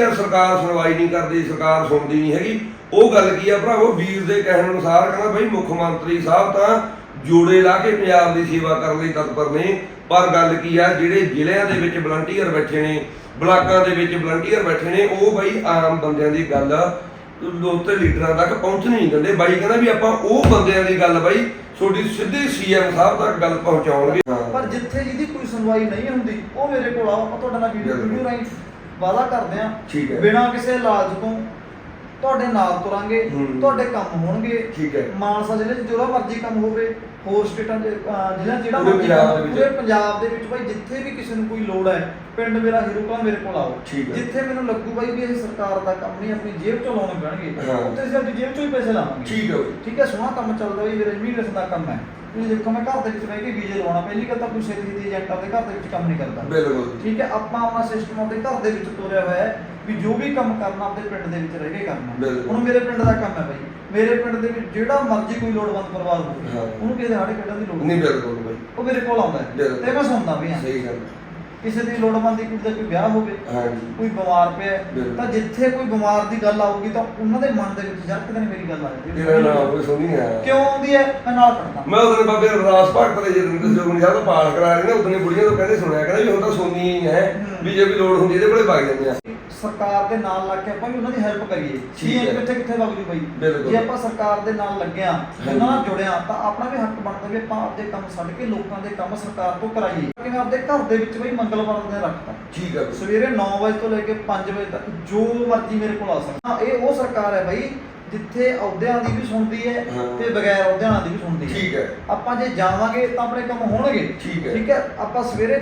ਯਾਰ ਸਰਕਾਰ ਸੁਣਵਾਈ ਨਹੀਂ ਕਰਦੀ ਸਰਕਾਰ ਸੁਣਦੀ ਨਹੀਂ ਹੈਗੀ। ਉਹ ਗੱਲ ਕੀ ਆ ਭਰਾਵੋ ਵੀਰ ਦੇ ਕਹਿਣ ਅਨੁਸਾਰ ਕਹਿੰਦਾ ਬਈ ਮੁੱਖ ਮੰਤਰੀ ਸਾਹਿਬ ਤਾਂ ਜੋੜੇ ਲਾ ਕੇ ਪੰਜਾਬ ਦੀ ਸੇਵਾ ਕਰਨ ਲਈ ਤਤਪਰ ਨੇ। ਪਰ ਗੱਲ ਕੀ ਆ ਜਿਹੜੇ ਜ਼ਿਲ੍ਹਿਆਂ ਦੇ ਵਿੱਚ ਵਲੰਟੀਅਰ ਬੈਠੇ ਨੇ ਬਲਾਕਾਂ ਦੇ ਵਿੱਚ ਵਲੰਟੀਅਰ ਬੈਠੇ ਨੇ ਉਹ ਬਈ ਆਮ ਬੰਦਿਆਂ ਦੀ ਗੱਲ ਲੋਕ ਤੇ ਲੀਡਰਾਂ ਤੱਕ ਪਹੁੰਚਣੀ ਨਹੀਂ ਦਿੰਦੇ। ਬਾਈ ਕਹਿੰਦਾ ਵੀ ਆਪਾਂ ਉਹ ਬੰਦਿਆਂ ਦੀ ਗੱਲ ਬਾਈ ਤੁਹਾਡੀ ਸਿੱਧੀ ਸੀਐਮ ਸਾਹਿਬ ਤੱਕ ਗੱਲ ਪਹੁੰਚਾਉਣਗੇ। ਪਰ ਜਿੱਥੇ ਜਿਹਦੀ ਕੋਈ ਸੁਣਵਾਈ ਨਹੀਂ ਹੁੰਦੀ ਉਹ ਮੇਰੇ ਕੋਲ ਆਓ ਤੁਹਾਡੇ ਨਾਲ ਵੀਡੀਓ ਬਿਲਕੁਲ। ਵਾਅਦਾ ਕਰਦੇ ਆ ਠੀਕ ਹੈ। ਬਿਨਾਂ ਕਿਸੇ ਇਲਾਜ ਤੋਂ ਤੁਹਾਡੇ ਨਾਲ ਤੁਰਾਂਗੇ ਹੂੰ। ਤੁਹਾਡੇ ਕੰਮ ਹੋਣਗੇ ਠੀਕ ਹੈ। ਮਾਨਸਾ ਜ਼ਿਲ੍ਹੇ 'ਚ ਜਿਹੜਾ ਮਰਜ਼ੀ ਕੰਮ ਹੋਵੇ ਹੋਰ ਸਟੇਟਾਂ ਜ਼ਿਲ੍ਹਿਆਂ 'ਚ ਜਿਹੜਾ ਪੂਰੇ ਪੰਜਾਬ ਦੇ ਵਿੱਚ। ਪੂਰੇ ਪੰਜਾਬ ਦੇ ਵਿੱਚ ਬਾਈ ਜਿੱਥੇ ਵੀ ਕਿਸੇ ਨੂੰ ਕੋਈ ਲੋੜ ਹੈ ਪਿੰਡ ਮੇਰਾ ਹੀਰੋ ਕਾ ਮੇਰੇ ਕੋਲ ਆਓ ਠੀਕ ਹੈ। ਜਿੱਥੇ ਮੈਨੂੰ ਲੱਗੂ ਬਾਈ ਵੀ ਇਹ ਸਰਕਾਰ ਦਾ ਕੰਮ ਨਹੀਂ ਆਪਣੀ ਜੇਬ ਚੋਂ ਲਾਉਣੇ ਪੈਣਗੇ ਹਾਂ। ਉੱਥੇ ਅਸੀਂ ਆਪਣੀ ਜੇਬ ਚੋਂ ਹੀ ਪੈਸੇ ਲਾਵਾਂਗੇ ਠੀਕ ਹੈ ਬਈ ਠੀਕ ਹੈ ਸੋਹਣਾ ਕੰਮ ਚੱਲਦਾ ਵੀ ਮੇਰੇ ਇਮੀਗ੍ਰੇਸ਼ਨ ਦਾ ਕੰਮ ਹੈ ਤੁਸੀਂ ਦੇਖੋ ਮੈਂ ਘਰ ਦੇ ਵਿੱਚ ਬਹਿ ਕੇ ਵੀਜ਼ੇ ਲਵਾਉਣਾ ਪਹਿਲੀ ਗੱਲ ਤਾਂ ਕੋਈ ਛੇਤੀ ਦੀ ਏਜੰਟ ਆਪਣੇ ਘਰ ਦੇ ਵਿੱਚ ਕੰਮ ਨਹੀਂ ਕਰਦਾ ਬਿਲਕੁਲ ਠੀਕ ਹੈ ਆਪਾਂ ਆਪਣਾ ਸਿਸਟਮ ਆਪਣੇ ਘਰ ਦੇ ਵਿੱਚ ਤੋਰਿਆ ਹੋਇਆ ਹੈ ਵੀ ਜੋ ਵੀ ਕੰਮ ਕਰਨਾ ਆਪਣੇ ਪਿੰਡ ਦੇ ਵਿੱਚ ਰਹਿ ਕੇ ਕਰਨਾ ਬਿਲਕੁਲ। ਹੁਣ ਮੇਰੇ ਪਿੰਡ ਦਾ ਕੰਮ ਹੈ ਬਾਈ ਮੇਰੇ ਪਿੰਡ ਦੇ ਵਿੱਚ ਜਿਹੜਾ ਮਰਜ਼ੀ ਕੋਈ ਲੋੜਵੰਦ ਪਰਿਵਾਰ ਹੋਵੇ ਹਾਂ। ਉਹਨੂੰ ਕਿਸੇ ਹਾੜੇ ਕੱਢਣ ਦੀ ਲੋੜ ਨਹੀਂ ਬਿਲਕੁਲ ਬਈ ਉਹ ਮੇਰੇ ਕੋਲ ਆਉਂਦਾ ਹੈ ਬਿਲਕੁਲ। ਤੇ ਮੈਂ ਸੁਣਦਾ ਵੀ ਹਾਂ ਸਹੀ ਗੱਲ ਹੈ। ਕਿਸੇ ਦੀ ਲੋੜਵੰਦ ਦੀ ਕੁੜੀ ਦਾ ਕੋਈ ਵਿਆਹ ਹੋਵੇ ਹਾਂਜੀ ਕੋਈ ਬਿਮਾਰ ਪਿਆ ਹੈ, ਬਿਲਕੁਲ। ਤਾਂ ਜਿੱਥੇ ਕੋਈ ਬਿਮਾਰ ਦੀ ਗੱਲ ਆਊਗੀ ਤਾਂ ਉਹਨਾਂ ਦੇ ਮਨ ਦੇ ਵਿੱਚ ਜਰ ਕਿਤੇ ਮੇਰੀ ਗੱਲ ਆ ਜਾਂਦੀ। ਤੇਰਾ ਨਾਮ ਕੋਈ ਸੁਣੀ ਆ ਕਿਉਂ ਆਉਂਦੀ ਹੈ ਮੈਂ ਨਾਲ ਖੜਦਾ ਮੈਂ ਉਹਦੇ ਬਾਬੇ ਰਵਿਦਾਸ ਭਗਤ ਦੇ ਜਦੋਂ ਜੋਗਣੀ ਸਾਹਿਬ ਦਾ ਪਾਠ ਕਰਾ ਰਹੇ ਨੇ ਉਦੋਂ ਬੁੜੀਆਂ ਤੋਂ ਕਹਿੰਦੇ ਸੁਣਿਆ ਕਹਿੰਦਾ ਵੀ ਹੁਣ ਤਾਂ ਸੋਨੀ ਹੀ ਹੈ ਵੀ ਜੇ ਵੀ ਲੋੜ ਹੁੰਦੀ ਇਹਦੇ ਕੋਲੇ ਵਗ ਜਾਂਦੇ ਆ ਸਰਕਾਰ ਦੇ ਨਾਲ ਲੱਗ ਕੇ ਆਪਾਂ ਵੀ ਉਹਨਾਂ ਦੀ ਹੈਲਪ ਕਰੀਏ ਠੀਕ ਹੈ। ਕਿੱਥੇ ਕਿੱਥੇ ਵਗ ਜੂ ਬਈ ਬਿਲਕੁਲ। ਜੇ ਆਪਾਂ ਸਰਕਾਰ ਦੇ ਨਾਲ ਲੱਗਿਆ। ਉਹਨਾਂ ਨਾਲ ਜੁੜਿਆ ਤਾਂ ਆਪਣਾ ਵੀ ਹੱਕ ਬਣਦਾ ਵੀ ਆਪਾਂ ਆਪਦੇ ਕੰਮ ਛੱਡ ਕੇ ਲੋਕਾਂ ਦੇ ਕੰਮ ਸਰਕਾਰ ਤੋਂ ਕਰਾਈਏ ਕਿ ਮੈਂ ਆਪਦੇ ਘਰ ਦੇ ਵਿੱਚ ਬਈ ਮੰਗਲਵਾਰ ਦੇ ਰੱਖਤਾ ਠੀਕ ਹੈ। ਸਵੇਰੇ 9 ਵਜੇ ਤੋਂ ਲੈ ਕੇ 5 ਵਜੇ ਤੱਕ ਜੋ ਮਰਜ਼ੀ ਮੇਰੇ ਕੋਲ ਆ ਸਕਦਾ ਇਹ ਉਹ ਸਰਕਾਰ ਹੈ ਬਈ ਜਿੱਥੇ ਅਹੁਦਿਆਂ ਦੀ ਵੀ ਸੁਣਦੀ ਹੈ ਹਾਂ। ਤੇ ਬਗੈਰ ਅਹੁਦਿਆਂ ਦੀ ਵੀ ਸੁਣਦੀ ਹੈ। ਠੀਕ ਹੈ। ਆਪਾਂ ਜੇ ਜਾਵਾਂਗੇ ਤਾਂ ਆਪਣੇ ਕੰਮ ਹੋਣਗੇ। ਠੀਕ ਹੈ। ਠੀਕ ਹੈ? ਆਪਾਂ ਸਵੇਰੇ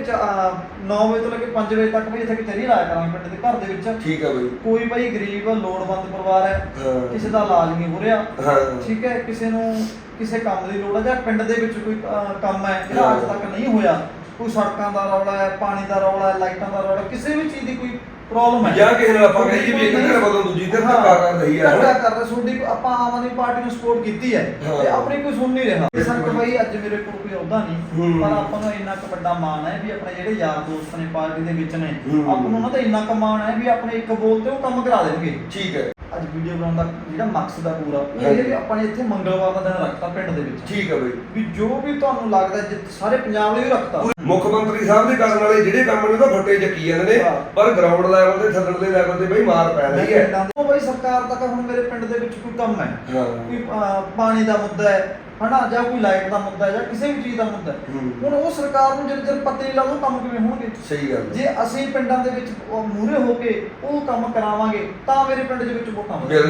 9 ਵਜੇ ਤੋਂ ਲੈ ਕੇ 5 ਵਜੇ ਤੱਕ ਵੀ ਇੱਥੇ ਨਹੀਂ ਲਾਇਆ ਕਰਾਂਗੇ ਪਿੰਡ ਦੇ ਘਰ ਦੇ ਵਿੱਚ। ਠੀਕ ਹੈ ਬਈ। ਕੋਈ ਭਾਈ ਗਰੀਬ ਲੋੜਵੰਦ ਪਰਿਵਾਰ ਹੈ ਹਾਂ। ਕਿਸੇ ਦਾ ਇਲਾਜ ਨਹੀਂ ਹੋ ਰਿਹਾ। ਹਾਂ। ਠੀਕ ਹੈ? ਕਿਸੇ ਨੂੰ ਕਿਸੇ ਕੰਮ ਦੀ ਲੋੜ ਹੈ ਜਾਂ ਪਿੰਡ ਦੇ ਵਿੱਚ ਕੋਈ ਅਹ, ਕੰਮ ਹੈ ਜਿਹੜਾ। ਅੱਜ ਤੱਕ ਨਹੀਂ ਹੋਇਆ। ਕੋਈ ਸੜਕਾਂ ਦਾ ਰੌਲਾ ਹੈ ਪਾਣੀ ਦਾ ਰੌਲਾ ਹੈ ਲਾਈਟਾਂ ਦਾ ਰੌਲਾ ਹੈ, ਕਿਸੇ ਵੀ ਚੀਜ਼ ਦੀ ਕੋਈ ਪ੍ਰੋਬਲਮ ਹੈ ਜਾਂ ਕਿਸੇ ਨਾਲ ਆਪਾਂ ਕਹੀਏ ਵੀ ਇੱਕ ਧਿਰ ਬਦਲ ਦੂਜੀ ਧਿਰ ਧੱਕਾ ਕਰ ਰਹੀ ਹੈ, ਹਨਾ? ਕਰ ਤੁਹਾਡੀ ਆਪਾਂ ਆਮ ਆਦਮੀ ਪਾਰਟੀ ਨੂੰ ਸਪੋਰਟ ਕੀਤੀ ਹੈ। ਤੇ ਆਪਣੀ ਕੋਈ ਸੁਣ ਨਹੀਂ ਰਿਹਾ। ਸਰ ਭਾਈ ਅੱਜ ਮੇਰੇ ਕੋਲ ਕੋਈ ਅਹੁਦਾ ਨਹੀਂ। ਪਰ ਆਪਾਂ ਨੂੰ ਇੰਨਾ ਕੁ ਵੱਡਾ ਮਾਣ ਹੈ ਵੀ ਆਪਣੇ ਜਿਹੜੇ ਯਾਰ ਦੋਸਤ ਨੇ ਪਾਰਟੀ ਦੇ ਵਿੱਚ ਨੇ। ਆਪਾਂ ਨੂੰ ਉਹਨਾਂ ਦਾ ਇੰਨਾ ਕੁ ਮਾਣ ਹੈ ਵੀ ਆਪਣੇ ਇੱਕ ਬੋਲ ਤੇ ਉਹ ਕੰਮ ਕਰਾ ਦੇਣਗੇ ਠੀਕ ਹੈ ਅੱਜ ਵੀਡੀਓ ਬਣਾਉਣ ਦਾ ਜਿਹੜਾ ਮਕਸਦ ਆ ਪੂਰਾ ਉਹ। ਇਹ ਵੀ ਆਪਾਂ ਨੇ ਇੱਥੇ ਮੰਗਲਵਾਰ ਦਾ ਦਿਨ ਰੱਖਤਾ ਪਿੰਡ ਦੇ ਵਿੱਚ। ਠੀਕ ਹੈ ਬਈ। ਵੀ ਜੋ ਵੀ ਤੁਹਾਨੂੰ ਲੱਗਦਾ ਜਿ ਸਾਰੇ ਪੰਜਾਬ ਲਈ ਰੱਖਤਾ। ਮੁੱਖ ਮੰਤਰੀ ਸਾਹਿਬ ਦੇ ਕਰਨ ਵਾਲੇ ਜਿਹੜੇ ਕੰਮ ਨੇ ਉਹ ਤਾਂ ਫੱਟੇ ਚੱਕੀ ਜਾਂਦੇ ਨੇ ਹਾਂ। ਪਰ ਗਰਾਊਂਡ ਲੈਵਲ ਤੇ ਥੱਲੜੇ ਲੈਵਲ ਤੇ ਬਈ ਮਾਰ ਪੈ ਰਹੀ ਹੈ। ਉਹ ਬਈ ਸਰਕਾਰ ਤੱਕ ਹੁਣ ਮੇਰੇ ਪਿੰਡ ਦੇ ਵਿੱਚ ਕੋਈ ਕੰਮ ਹੈ। ਹਾਂ। ਕੋਈ ਅਹ, ਪਾਣੀ ਦਾ ਮੁੱਦਾ ਹੈ ਹਨਾ ਜਾਂ ਕੋਈ ਲਾਈਟ ਦਾ ਮੁੱਦਾ ਹੈ ਜਾਂ ਕਿਸੇ ਵੀ ਚੀਜ਼ ਦਾ ਮੁੱਦਾ। ਹੈ। ਹੂੰ। ਹੁਣ ਉਹ ਸਰਕਾਰ ਨੂੰ ਜਦੋਂ ਚਿਰ ਪਤਾ ਨਹੀਂ ਲੱਗਦਾ ਉਹ ਕੰਮ ਕਿਵੇਂ ਹੋਣਗੇ? ਸਹੀ ਗੱਲ ਹੈ ਜੇ ਅਸੀਂ ਪਿੰਡਾਂ ਦੇ ਵਿੱਚ ਮੂਰੇ ਹੋ ਕੇ ਉਹ ਕੰਮ ਕਰਾਵਾਂਗੇ ਤਾਂ ਮੇਰੇ ਪਿੰਡ ਦੇ ਵਿੱਚ ਵੋਟਾਂ ਵਧਣਗੀਆਂ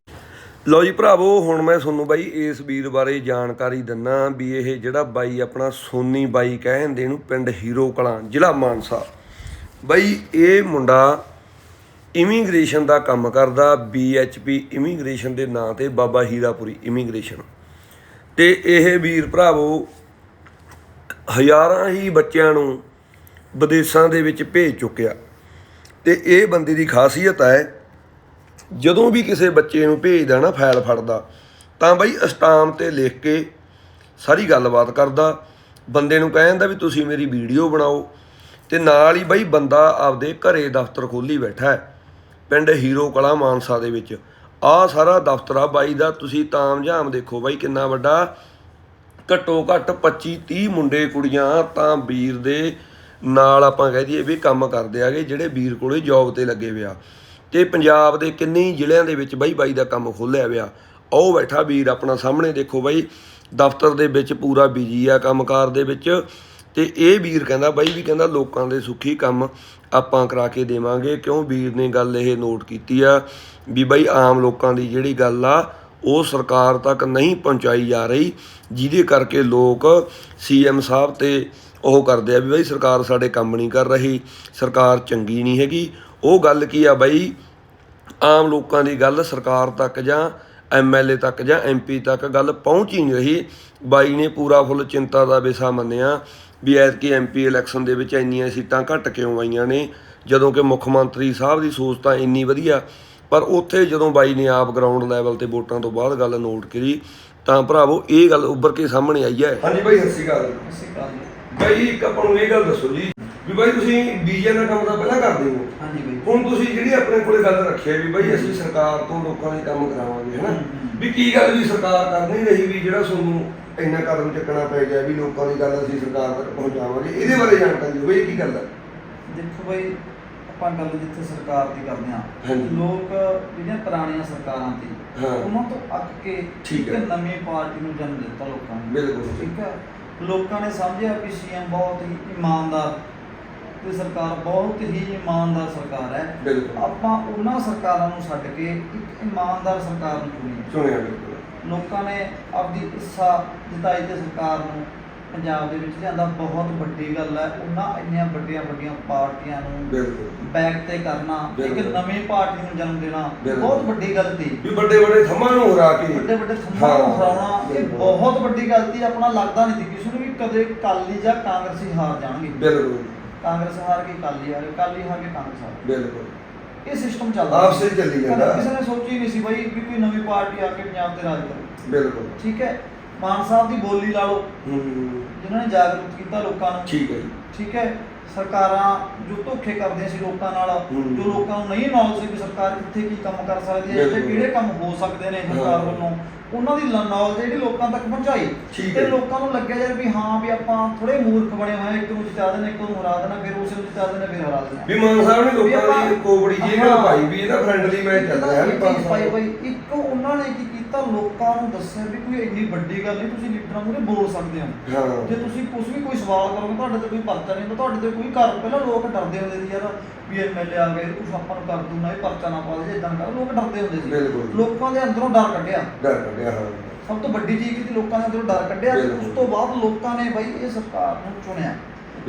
ਲਓ ਜੀ ਭਰਾਵੋ ਹੁਣ ਮੈਂ ਤੁਹਾਨੂੰ ਬਾਈ ਇਸ ਵੀਰ ਬਾਰੇ ਜਾਣਕਾਰੀ ਦਿੰਨਾ ਵੀ ਇਹ ਜਿਹੜਾ ਬਾਈ ਆਪਣਾ ਸੋਨੀ ਬਾਈ ਕਹਿੰਦੇ ਇਹਨੂੰ ਪਿੰਡ ਹੀਰੋ ਕਲਾਂ ਜ਼ਿਲ੍ਹਾ ਮਾਨਸਾ। ਬਾਈ ਇਹ ਮੁੰਡਾ ਇਮੀਗ੍ਰੇਸ਼ਨ ਦਾ ਕੰਮ ਕਰਦਾ BHP ਇਮੀਗ੍ਰੇਸ਼ਨ ਦੇ ਨਾਂ ਤੇ ਬਾਬਾ ਹੀਰਾਪੁਰੀ ਇਮੀਗ੍ਰੇਸ਼ਨ। ਤੇ ਇਹ ਵੀਰ ਭਰਾਵੋ, ਹਜ਼ਾਰਾਂ ਹੀ ਬੱਚਿਆਂ ਨੂੰ ਵਿਦੇਸ਼ਾਂ ਦੇ ਵਿੱਚ ਭੇਜ ਚੁੱਕਿਆ। ਤੇ ਇਹ ਬੰਦੇ ਦੀ ਖਾਸੀਅਤ ਹੈ, ਜਦੋਂ ਵੀ ਕਿਸੇ ਬੱਚੇ ਨੂੰ ਭੇਜਦਾ ਨਾ ਫਾਈਲ ਫੜਦਾ, ਤਾਂ ਬਈ ਅਸਟਾਮ ਤੇ ਲਿਖ ਕੇ ਸਾਰੀ ਗੱਲਬਾਤ ਕਰਦਾ। ਬੰਦੇ ਨੂੰ ਕਹਿੰਦਾ ਵੀ ਤੁਸੀਂ ਮੇਰੀ ਵੀਡੀਓ ਬਣਾਓ ਤੇ ਨਾਲ ਹੀ ਬਈ ਬੰਦਾ ਆਪਦੇ ਘਰੇ ਦਫ਼ਤਰ ਖੋਲੀ ਬੈਠਾ ਹੈ, ਪਿੰਡ ਹੀਰੋ ਕਲਾ ਮਾਨਸਾ ਦੇ ਵਿੱਚ। ਆਹ ਸਾਰਾ ਦਫ਼ਤਰ ਆ ਬਾਈ ਦਾ, ਤੁਸੀਂ ਤਾਮਝਾਮ ਦੇਖੋ ਬਾਈ ਕਿੰਨਾ ਵੱਡਾ। ਘੱਟੋ ਘੱਟ 25 30 ਮੁੰਡੇ ਕੁੜੀਆਂ ਤਾਂ ਵੀਰ ਦੇ ਨਾਲ ਆਪਾਂ ਕਹਿ ਦਈਏ ਵੀ ਕੰਮ ਕਰਦੇ ਆਗੇ, ਜਿਹੜੇ ਵੀਰ ਕੋਲੇ ਜੌਬ ਤੇ ਲੱਗੇ ਵਿਆ ਤੇ ਪੰਜਾਬ ਦੇ ਕਿੰਨੇ ਹੀ ਜ਼ਿਲ੍ਹਿਆਂ ਦੇ ਵਿੱਚ ਬਾਈ ਬਾਈ ਦਾ ਕੰਮ ਖੋਲਿਆ ਵਿਆ ਉਹ ਬੈਠਾ ਵੀਰ ਆਪਣਾ ਸਾਹਮਣੇ ਦੇਖੋ ਬਾਈ, ਦਫ਼ਤਰ ਦੇ ਵਿੱਚ ਪੂਰਾ ਬਿਜ਼ੀ ਆ ਕੰਮਕਾਰ ਦੇ ਵਿੱਚ। ਤੇ ਇਹ ਵੀਰ ਕਹਿੰਦਾ ਬਾਈ ਵੀ ਕਹਿੰਦਾ ਲੋਕਾਂ ਦੇ ਸੁੱਖੀ ਕੰਮ ਆਪਾਂ ਕਰਾ ਕੇ ਦੇਵਾਂਗੇ, ਕਿਉਂ ਵੀਰ ਨੇ ਗੱਲ ਇਹ ਨੋਟ ਕੀਤੀ ਆ ਵੀ ਬਾਈ ਆਮ ਲੋਕਾਂ ਦੀ ਜਿਹੜੀ ਗੱਲ ਆ, ਉਹ ਸਰਕਾਰ ਤੱਕ ਨਹੀਂ ਪਹੁੰਚਾਈ ਜਾ ਰਹੀ, ਜਿਹਦੇ ਕਰਕੇ ਲੋਕ ਸੀਐਮ ਸਾਹਿਬ ਤੇ ਉਹ ਕਰਦੇ ਆ ਵੀ ਬਾਈ ਸਰਕਾਰ ਸਾਡੇ ਕੰਮ ਨਹੀਂ ਕਰ ਰਹੀ, ਸਰਕਾਰ ਚੰਗੀ ਨਹੀਂ ਹੈਗੀ। ਉਹ ਗੱਲ ਕੀ ਆ ਬਾਈ, ਆਮ ਲੋਕਾਂ ਦੀ ਗੱਲ ਸਰਕਾਰ ਤੱਕ ਜਾਂ ਐਮਐਲਏ ਤੱਕ ਜਾਂ ਐਮਪੀ ਤੱਕ ਗੱਲ ਪਹੁੰਚ ਹੀ ਨਹੀਂ ਰਹੀ। ਬਾਈ ਨੇ ਪੂਰਾ ਫੁੱਲ ਚਿੰਤਾ ਦਾ ਵਿਸ਼ਾ ਮੰਨਿਆ ਵੀ ਐਤਕੀ ਐਮਪੀ ਇਲੈਕਸ਼ਨ ਦੇ ਵਿੱਚ ਇੰਨੀਆਂ ਸੀਟਾਂ ਘੱਟ ਕਿਉਂ ਆਈਆਂ ਨੇ? ਜਦੋਂ ਕਿ ਮੁੱਖ ਮੰਤਰੀ ਸਾਹਿਬ ਦੀ ਸੋਚ ਤਾਂ ਇੰਨੀ ਵਧੀਆ ਪਰ ਉੱਥੇ ਜਦੋਂ ਬਾਈ ਨੇ ਆਪ ਗਰਾਊਂਡ ਲੈਵਲ ਤੇ ਵੋਟਾਂ ਤੋਂ ਬਾਅਦ ਗੱਲ ਨੋਟ ਕਰੀ ਤਾਂ ਭਰਾਵੋ ਇਹ ਗੱਲ ਉੱਭਰ ਕੇ ਸਾਹਮਣੇ ਆਈ ਹੈ। ਹਾਂਜੀ ਬਾਈ ਸਤਿ ਸ਼੍ਰੀ ਅਕਾਲ। ਅਸੀਂ ਕਰਾਂਗੇ ਬਾਈ ਇੱਕ ਆਪਾਂ ਨੂੰ ਇਹ ਗੱਲ ਦੱਸੋ ਜੀ ਵੀ ਬਾਈ ਤੁਸੀਂ ਬੀਜੇ ਦਾ ਕੰਮ ਤਾਂ ਪਹਿਲਾਂ ਕਰਦੇ ਹੋ। ਹਾਂਜੀ ਬਾਈ। ਹੁਣ ਤੁਸੀਂ ਜਿਹੜੀ ਆਪਣੇ ਕੋਲੇ ਗੱਲ ਰੱਖੀ ਹੈ ਵੀ ਬਾਈ ਅਸੀਂ ਸਰਕਾਰ ਤੋਂ ਲੋਕਾਂ ਦੇ ਕੰਮ ਕਰਾਵਾਂਗੇ ਹਨਾ। ਵੀ ਕੀ ਗੱਲ ਵੀ ਸਰਕਾਰ ਕਰ ਨਹੀਂ ਰਹੀ ਵੀ ਜਿਹੜਾ ਤੁਹਾਨੂੰ ਇੰਨਾ ਕਦਮ ਚੱਕਣਾ ਪੈ ਗਿਆ ਵੀ ਲੋਕਾਂ ਦੀ ਗੱਲ ਅਸੀਂ ਸਰਕਾਰ ਤੱਕ ਪਹੁੰਚਾਵਾਂਗੇ? ਇਹਦੇ ਬਾਰੇ ਜਾਣਕਾਰੀ ਦਿਓ ਬਈ ਕੀ ਗੱਲ ਹੈ? ਦੇਖੋ ਬਾਈ ਆਪਾਂ ਗੱਲ ਜਿੱਥੇ ਸਰਕਾਰ ਦੀ ਕਰਦੇ ਹਾਂਜੀ। ਲੋਕ ਜਿਹੜੀਆਂ ਪੁਰਾਣੀਆਂ ਸਰਕਾਰਾਂ ਹਾਂ। ਉਹਨਾਂ ਤੋਂ ਅੱਕ ਕੇ ਠੀਕ ਇੱਕ ਹੈ। ਨਵੀਂ ਪਾਰਟੀ ਨੂੰ ਜਨਮ ਦਿੱਤਾ ਲੋਕਾਂ ਨੇ ਬਿਲਕੁਲ। ਠੀਕ ਹੈ ਲੋਕਾਂ ਨੇ ਸਮਝਿਆ ਕਿ ਸੀਐਮ ਬਹੁਤ ਹੀ ਇਮਾਨਦਾਰ ਤੇ ਸਰਕਾਰ ਬਹੁਤ ਹੀ ਇਮਾਨਦਾਰ ਸਰਕਾਰ ਹੈ ਬਿਲਕੁਲ ਆਪਾਂ ਉਹਨਾਂ ਸਰਕਾਰਾਂ ਨੂੰ ਛੱਡ ਕੇ ਇੱਕ ਇਮਾਨਦਾਰ ਸਰਕਾਰ ਨੂੰ ਚੁਣੀ ਸੁਣਿਆ ਬਿਲਕੁਲ ਲੋਕਾਂ ਨੇ ਆਪਦੀ ਇੱਛਾ ਜਤਾਈ ਤੇ ਸਰਕਾਰ ਨੂੰ ਪੰਜਾਬ ਦੇ ਵਿੱਚ ਲਿਆਂਦਾ ਬਹੁਤ ਵੱਡੀ ਗੱਲ ਹੈ। ਉਹਨਾਂ ਇੰਨੀਆਂ ਵੱਡੀਆਂ ਵੱਡੀਆਂ ਪਾਰਟੀਆਂ ਨੂੰ ਬੈਕ ਤੇ ਕਰਨਾ ਇੱਕ। ਨਵੀਂ ਪਾਰਟੀ ਨੂੰ ਜਨਮ ਦੇਣਾ। ਬਹੁਤ ਵੱਡੀ ਗੱਲ ਸੀ। ਵੀ ਵੱਡੇ ਵੱਡੇ ਥੰਮਾਂ ਨੂੰ ਹਰਾ ਕੇ। ਵੱਡੇ ਵੱਡੇ ਥੰਮਾਂ ਨੂੰ ਹਰਾਉਣਾ ਇਹ। ਬਹੁਤ ਵੱਡੀ ਗੱਲ ਸੀ। ਆਪਣਾ ਲੱਗਦਾ ਨਹੀਂ ਸੀ ਕਿਸੇ ਨੂੰ ਵੀ ਕਦੇ ਕਾਲੀ ਜਾਂ ਕਾਂਗਰਸੀ ਹਾਰ ਜਾਣਗੇ। ਬਿਲਕੁਲ। ਕਾਂਗਰਸ ਹਾਰ ਕੇ ਕਾਲੀ ਹਾਰ ਕਾਲੀ ਹਾਰ ਕੇ ਕਾਂਗਰਸ ਹਾਰ। ਬਿਲਕੁਲ। ਇਹ ਸਿਸਟਮ ਚੱਲਦਾ ਆਪਸੇ ਚੱਲੀ ਜਾਂਦਾ। ਕਿਸੇ ਨੇ ਸੋਚੀ ਨਹੀਂ ਸੀ ਬਾਈ ਵੀ ਕੋਈ ਨਵੀਂ ਪਾਰਟੀ ਆ ਕੇ ਪੰਜਾਬ ਤੇ ਰਾਜ ਕਰੂ। ਬਿਲਕੁਲ। ਠੀਕ ਹੈ। ਮਾਨ ਸਾਹਿਬ ਦੀ ਬੋਲੀ ਲਾ ਲਓ ਹੂੰ ਜਿਨ੍ਹਾਂ ਨੇ ਜਾਗਰੂਕ ਕੀਤਾ ਲੋਕਾਂ ਨੂੰ ਠੀਕ ਹੈ ਜੀ ਠੀਕ ਹੈ ਸਰਕਾਰਾਂ ਜੋ ਧੋਖੇ ਕਰਦੀਆਂ ਸੀ ਲੋਕਾਂ ਨਾਲ ਹੂੰ। ਜੋ ਲੋਕਾਂ ਨੂੰ ਨਹੀਂ ਨੌਲੇਜ ਸੀ ਕਿ ਸਰਕਾਰ ਕਿੱਥੇ ਕੀ ਕੰਮ ਕਰ ਸਕਦੀ ਹੈ ਤੇ ਬਿਲਕੁਲ। ਕਿਹੜੇ ਕੰਮ ਹੋ ਸਕਦੇ ਨੇ ਸਰਕਾਰ ਹਾਂ। ਵੱਲੋਂ ਉਹਨਾਂ ਦੀ ਨੌਲੇਜ ਜਿਹੜੀ ਲੋਕਾਂ ਤੱਕ ਪਹੁੰਚਾਈ ਠੀਕ ਤੇ ਹੈ। ਲੋਕਾਂ ਨੂੰ ਲੱਗਿਆ ਯਾਰ ਵੀ ਹਾਂ ਵੀ ਆਪਾਂ ਥੋੜੇ ਮੂਰਖ ਬਣੇ ਹੋਏ ਹਾਂ, ਇੱਕ ਨੂੰ ਜਿਤਾ ਦੇਣਾ ਇੱਕ ਨੂੰ ਹਰਾ ਦੇਣਾ ਫਿਰ ਉਸੇ ਨੂੰ ਜਿਤਾ ਦੇਣਾ ਫਿਰ ਹਰਾ ਦੇਣਾ ਵੀ ਮਾਨ ਸਾਹਿਬ ਨੇ ਲੋਕਾਂ ਦੀ ਕੋਬੜੀ ਜੀ ਹਾਂ। ਪਾਈ ਵੀ ਇਹਦਾ ਫਰੈਂਡਲੀ ਮੈਚ ਚੱਲ ਰਿਹਾ ਵੀ ਪੰਜ ਸਾਲ ਬਈ ਇੱਕ ਉਹਨਾਂ ਨੇ ਕੀ ਕੀਤਾ ਲੋਕਾਂ ਨੂੰ ਦੱਸਿਆ ਵੀ ਕੋਈ ਇੰਨੀ ਵੱਡੀ ਗੱਲ ਨਹੀਂ ਤੁਸੀਂ ਲੀਡਰਾਂ ਮੂਹਰੇ ਬੋਲ ਸਕਦੇ ਹੋ। ਹਾਂ। ਜੇ ਤੁਸੀਂ ਕੁਝ ਵੀ ਕੋਈ ਸਵਾਲ ਕਰੋਗੇ ਤੁਹਾਡੇ ਤੇ ਕੋਈ ਪਰਚਾ ਨਹੀਂ ਤੁਹਾਡੇ ਤੇ ਕੋਈ ਕਰ ਪਹਿਲਾਂ ਲੋਕ ਡਰਦੇ ਹੁੰਦੇ ਸੀ ਯਾਰ ਵੀ ਐਮਐਲਏ ਆ ਗਏ ਕੁਝ ਆਪਾਂ ਨੂੰ ਕਰ ਦੂਣਾ ਇਹ ਪਰਚਾ ਨਾ ਪਾ ਦੇ ਇਦਾਂ ਕਰ। ਲੋਕ ਡਰਦੇ ਹੁੰਦੇ ਸੀ। ਲੋਕਾਂ ਦੇ ਅੰਦਰੋਂ ਡਰ ਕੱਢਿਆ। ਡਰ ਕੱਢਿਆ ਹਾਂ। ਸਭ ਤੋਂ ਵੱਡੀ ਚੀਜ਼ ਕਿ ਲੋਕਾਂ ਦੇ ਅੰਦਰੋਂ ਡਰ ਕੱਢਿਆ ਤੇ। ਉਸ ਤੋਂ ਬਾਅਦ ਲੋਕਾਂ ਨੇ ਬਈ ਇਹ ਸਰਕਾਰ ਨੂੰ ਚੁਣਿਆ।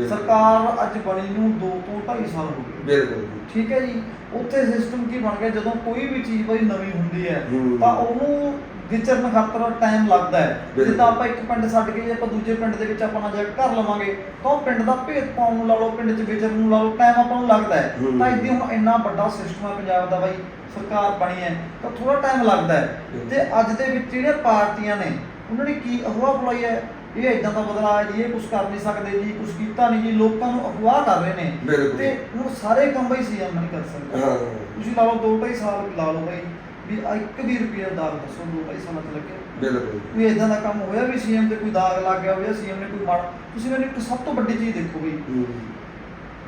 ਬਿਲਕੁਲ। ਸਰਕਾਰ ਅੱਜ ਬਣੀ ਨੂੰ 2 ਤੋਂ 2.5 ਸਾਲ ਹੋ ਗਏ ਬਿਲਕੁਲ ਜੀ। ਠੀਕ ਹੈ ਜੀ ਉੱਥੇ ਸਿਸਟਮ ਕੀ ਬਣ ਗਿਆ ਜਦੋਂ ਕੋਈ ਵੀ ਚੀਜ਼ ਬਈ ਨਵੀਂ ਹੁੰਦੀ ਹੈ ਹੂੰ। ਤਾਂ ਉਹਨੂੰ ਵਿਚਰਨ ਖਾਤਰ ਟਾਈਮ ਲੱਗਦਾ ਹੈ ਬਿਲਕੁਲ। ਜਿੱਦਾਂ ਆਪਾਂ ਇੱਕ ਪਿੰਡ ਛੱਡ ਕੇ ਜੇ ਆਪਾਂ ਦੂਜੇ ਪਿੰਡ ਦੇ ਵਿੱਚ ਆਪਣਾ ਜਾ ਘਰ ਲਵਾਂਗੇ ਤਾਂ ਉਹ ਪਿੰਡ ਦਾ ਭੇਤ ਪਾਉਣ ਨੂੰ ਲਾ ਲਓ ਪਿੰਡ 'ਚ ਵਿਚਰਨ ਨੂੰ ਲਾ ਲਓ ਟਾਈਮ ਆਪਾਂ ਨੂੰ ਲੱਗਦਾ ਹੈ ਹੂੰ। ਤਾਂ ਇਦਾਂ ਹੁਣ ਇੰਨਾ ਵੱਡਾ ਸਿਸਟਮ ਹੈ ਪੰਜਾਬ ਦਾ ਬਾਈ ਸਰਕਾਰ ਬਣੀ ਹੈ ਤਾਂ ਥੋੜਾ ਟਾਈਮ ਲੱਗਦਾ ਹੈ ਬਿਲਕੁਲ। ਤੇ ਅੱਜ ਦੇ ਵਿੱਚ ਜਿਹੜੀਆਂ ਪਾਰਟੀਆਂ ਨੇ ਉਹਨਾਂ ਨੇ ਕੀ ਅਫਵਾਹ ਫਲਾਈ ਹੈ ਇਹ ਇਦਾਂ ਦਾ ਬਦਲਾ ਹੈ ਜੀ ਇਹ ਕੁਝ ਕਰ ਨਹੀਂ ਸਕਦੇ ਜੀ ਕੁਝ ਕੀਤਾ ਨਹੀਂ ਜੀ ਲੋਕਾਂ ਨੂੰ ਅਫਵਾਹ ਕਰ ਰਹੇ ਨੇ। ਬਿਲਕੁਲ। ਤੇ ਹੁਣ ਸਾਰੇ ਕੰਮ ਬਈ ਸੀਐਮ ਨਹੀਂ ਕਰ ਸਕਦੇ। ਤੁਸੀਂ ਲਾ ਲਓ ਦੋ ਢਾਈ ਸਾਲ ਲਾ ਲਓ ਬਈ ਵੀ ਇੱਕ ਵੀ ਰੁਪਿਆ ਦਾਗ ਦੱਸੋ ਦੋ ਢਾਈ ਸਾਲਾਂ ਚ ਲੱਗੇ। ਬਿਲਕੁਲ ਕੋਈ ਇਦਾਂ ਦਾ ਕੰਮ ਹੋਇਆ ਵੀ ਸੀਐਮ ਤੇ ਕੋਈ ਦਾਗ ਲੱਗ ਗਿਆ ਹੋਇਆ ਸੀਐਮ ਨੇ ਕੋਈ ਮਾੜਾ ਤੁਸੀਂ ਮੈਨੂੰ ਇੱਕ ਸਭ ਤੋਂ ਵੱਡੀ ਚੀਜ਼ ਦੇਖੋ ਬਈ। ਹੂੰ।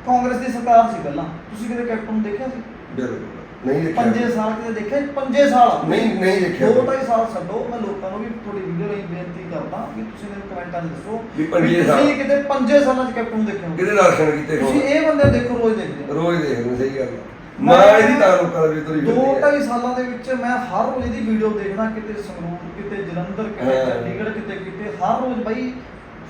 ਕਾਂਗਰਸ ਦੀ ਸਰਕਾਰ ਸੀ ਪਹਿਲਾਂ। ਤੁਸੀਂ ਕਦੇ ਕੈਪਟਨ ਨੂੰ ਦੇਖਿਆ ਸੀ? ਬਿਲਕੁਲ। ਨਹੀਂ ਦੇਖਿਆ ਪੰਜੇ ਸਾਲ ਕਿਤੇ ਦੇਖਿਆ ਪੰਜੇ ਸਾਲ ਨਹੀਂ ਨਹੀਂ ਦੇਖਿਆ ਦੋ ਢਾਈ ਸਾਲ ਛੱਡੋ ਮੈਂ ਲੋਕਾਂ ਨੂੰ ਵੀ ਤੁਹਾਡੀ ਵੀਡੀਓ ਲਈ ਬੇਨਤੀ ਕਰਦਾ ਕਿ ਤੁਸੀਂ ਮੈਨੂੰ ਕਮੈਂਟਾਂ 'ਚ ਦੱਸੋ ਵੀ ਪੰਜੇ ਤੁਸੀਂ ਸਾਲ। ਕਿਤੇ ਪੰਜੇ ਸਾਲਾਂ 'ਚ ਕੈਪਟਨ ਨੂੰ ਦੇਖਿਆ। ਕਿਹਦੇ ਦਰਸ਼ਨ ਕੀਤੇ ਤੁਸੀਂ ਹੋਣ ਇਹ ਬੰਦੇ ਦੇਖੋ ਰੋਜ਼ ਦੇਖਦੇ ਹੋ ਰੋਜ਼ ਦੇਖਦੇ ਸਹੀ ਗੱਲ ਆ। ਮੈਂ ਇਹਦੀ ਤਾਂ ਲੋਕਾਂ ਦੇ ਤੁਰੀ ਦੋ। ਢਾਈ ਸਾਲਾਂ ਦੇ ਵਿੱਚ ਮੈਂ ਹਰ ਰੋਜ਼ ਇਹਦੀ ਵੀਡੀਓ ਦੇਖਦਾ ਕਿਤੇ ਸੰਗਰੂਰ ਕਿਤੇ ਜਲੰਧਰ ਕਿਤੇ ਹਾਂ। ਚੰਡੀਗੜ੍ਹ ਕਿਤੇ ਕਿਤੇ ਹਰ ਰੋਜ਼ ਬਾਈ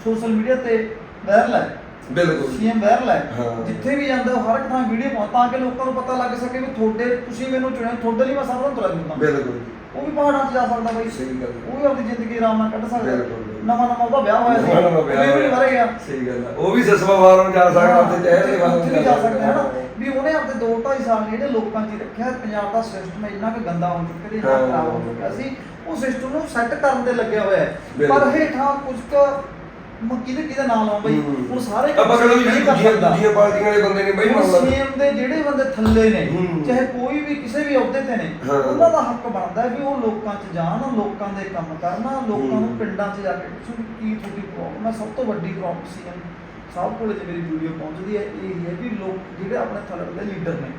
ਸੋਸ਼ਲ ਮੀਡੀਆ ਤੇ ਵਾਇਰਲ ਹੈ ਬਿਲਕੁਲ ਸੀਐਮ ਵਾਇਰਲ ਹੈ। ਜਿੱਥੇ ਵੀ ਜਾਂਦਾ ਹਰ ਇੱਕ ਥਾਂ ਵੀਡੀਓ ਪਾਉਂਦਾ ਤਾਂ ਕਿ ਲੋਕਾਂ ਨੂੰ ਪਤਾ ਲੱਗ ਸਕੇ ਵੀ ਤੁਹਾਡੇ ਤੁਸੀਂ ਮੈਨੂੰ ਚੁਣਿਆ ਤੁਹਾਡੇ ਲਈ ਮੈਂ ਸਾਰਾ ਦਿਨ ਤੁਰਿਆ ਫਿਰਦਾ ਬਿਲਕੁਲ ਉਹ ਵੀ ਪਹਾੜਾਂ 'ਚ ਜਾ ਸਕਦਾ ਬਾਈ ਸਹੀ ਗੱਲ। ਉਹ ਵੀ ਆਪਣੀ ਜ਼ਿੰਦਗੀ ਆਰਾਮ ਨਾਲ ਕੱਢ ਸਕਦਾ। ਨਵਾਂ ਨਵਾਂ ਉਹਦਾ ਵਿਆਹ ਹੋਇਆ ਸੀ ਨਵਾਂ ਨਵਾਂ ਵਿਆਹ ਉਹ ਵੀ ਹੋਇਆ। ਮਰ ਗਿਆ ਸਹੀ ਗੱਲ ਉਹ ਵੀ ਸਸਵਾ ਬਾਹਰੋਂ ਜਾ ਸਕਦਾ ਉੱਥੇ ਚਾਹੇ ਦੇ ਬਾਹਰੋਂ ਜਾ ਸਕਦਾ ਹੈ ਨਾ ਵੀ ਉਹਨੇ ਆਪਣੇ 2 2.5 ਸਾਲ ਜਿਹੜੇ ਲੋਕਾਂ 'ਚ ਰੱਖਿਆ ਪੰਜਾਬ ਦਾ ਸਿਸਟਮ ਇੰਨਾ ਕੁ ਗੰਦਾ ਹੋ ਚੁੱਕਿਆ ਸੀ ਇੰਨਾ। ਖਰਾਬ ਹੋ ਚੁੱਕਿਆ ਸੀ ਉਹ ਸਿਸਟਮ ਨੂੰ ਸੈੱਟ ਕਰਨ ਦੇ ਲੱਗਿਆ ਹੋਇਆ। ਪਰ ਹੇਠਾਂ ਕੁਝ ਕੁ ਮ- ਕਿਹਦੇ ਕਿਹਦੇ ਨਾਮ ਲਾਉਂ ਬਈ ਹੂੰ। ਹੁਣ ਸਾਰੇ ਆਪਾਂ ਕਹਿੰਦੇ ਵੀ ਨਹੀਂ ਕਰ ਦੂਜੀਆਂ ਸਕਦਾ ਦੂਜੀਆਂ ਪਾਰਟੀਆਂ ਵਾਲੇ ਬੰਦੇ ਨੇ ਬਈ ਮੰਨ ਲਾ ਸੀਐਮ ਦੇ ਜਿਹੜੇ ਬੰਦੇ ਥੱਲੇ ਨੇ ਹੂੰ। ਚਾਹੇ ਕੋਈ ਵੀ ਕਿਸੇ ਵੀ ਅਹੁਦੇ ਤੇ ਨੇ ਹਾਂ। ਉਹਨਾਂ ਦਾ ਹੱਕ ਬਣਦਾ ਹੈ ਵੀ ਉਹ ਲੋਕਾਂ 'ਚ ਜਾਣ ਲੋਕਾਂ ਦੇ ਕੰਮ ਕਰਨ ਲੋਕਾਂ ਨੂੰ ਹੂੰ। ਪਿੰਡਾਂ 'ਚ ਜਾ ਕੇ ਪੁੱਛਣ ਵੀ ਕੀ ਤੁਹਾਡੀ ਪ੍ਰੋਬਲਮ ਹੈ ਸਭ ਤੋਂ ਵੱਡੀ ਪ੍ਰੋਬਲਮ ਸੀਐਮ ਸਭ ਕੋਲੇ ਜੇ ਮੇਰੀ ਵੀਡੀਓ ਪਹੁੰਚਦੀ ਹੈ ਇਹ ਹੀ ਵੀ ਲੋਕ ਜਿਹੜੇ ਆਪਣੇ ਥੱਲੇ ਦੇ ਲੀਡਰ ਨੇ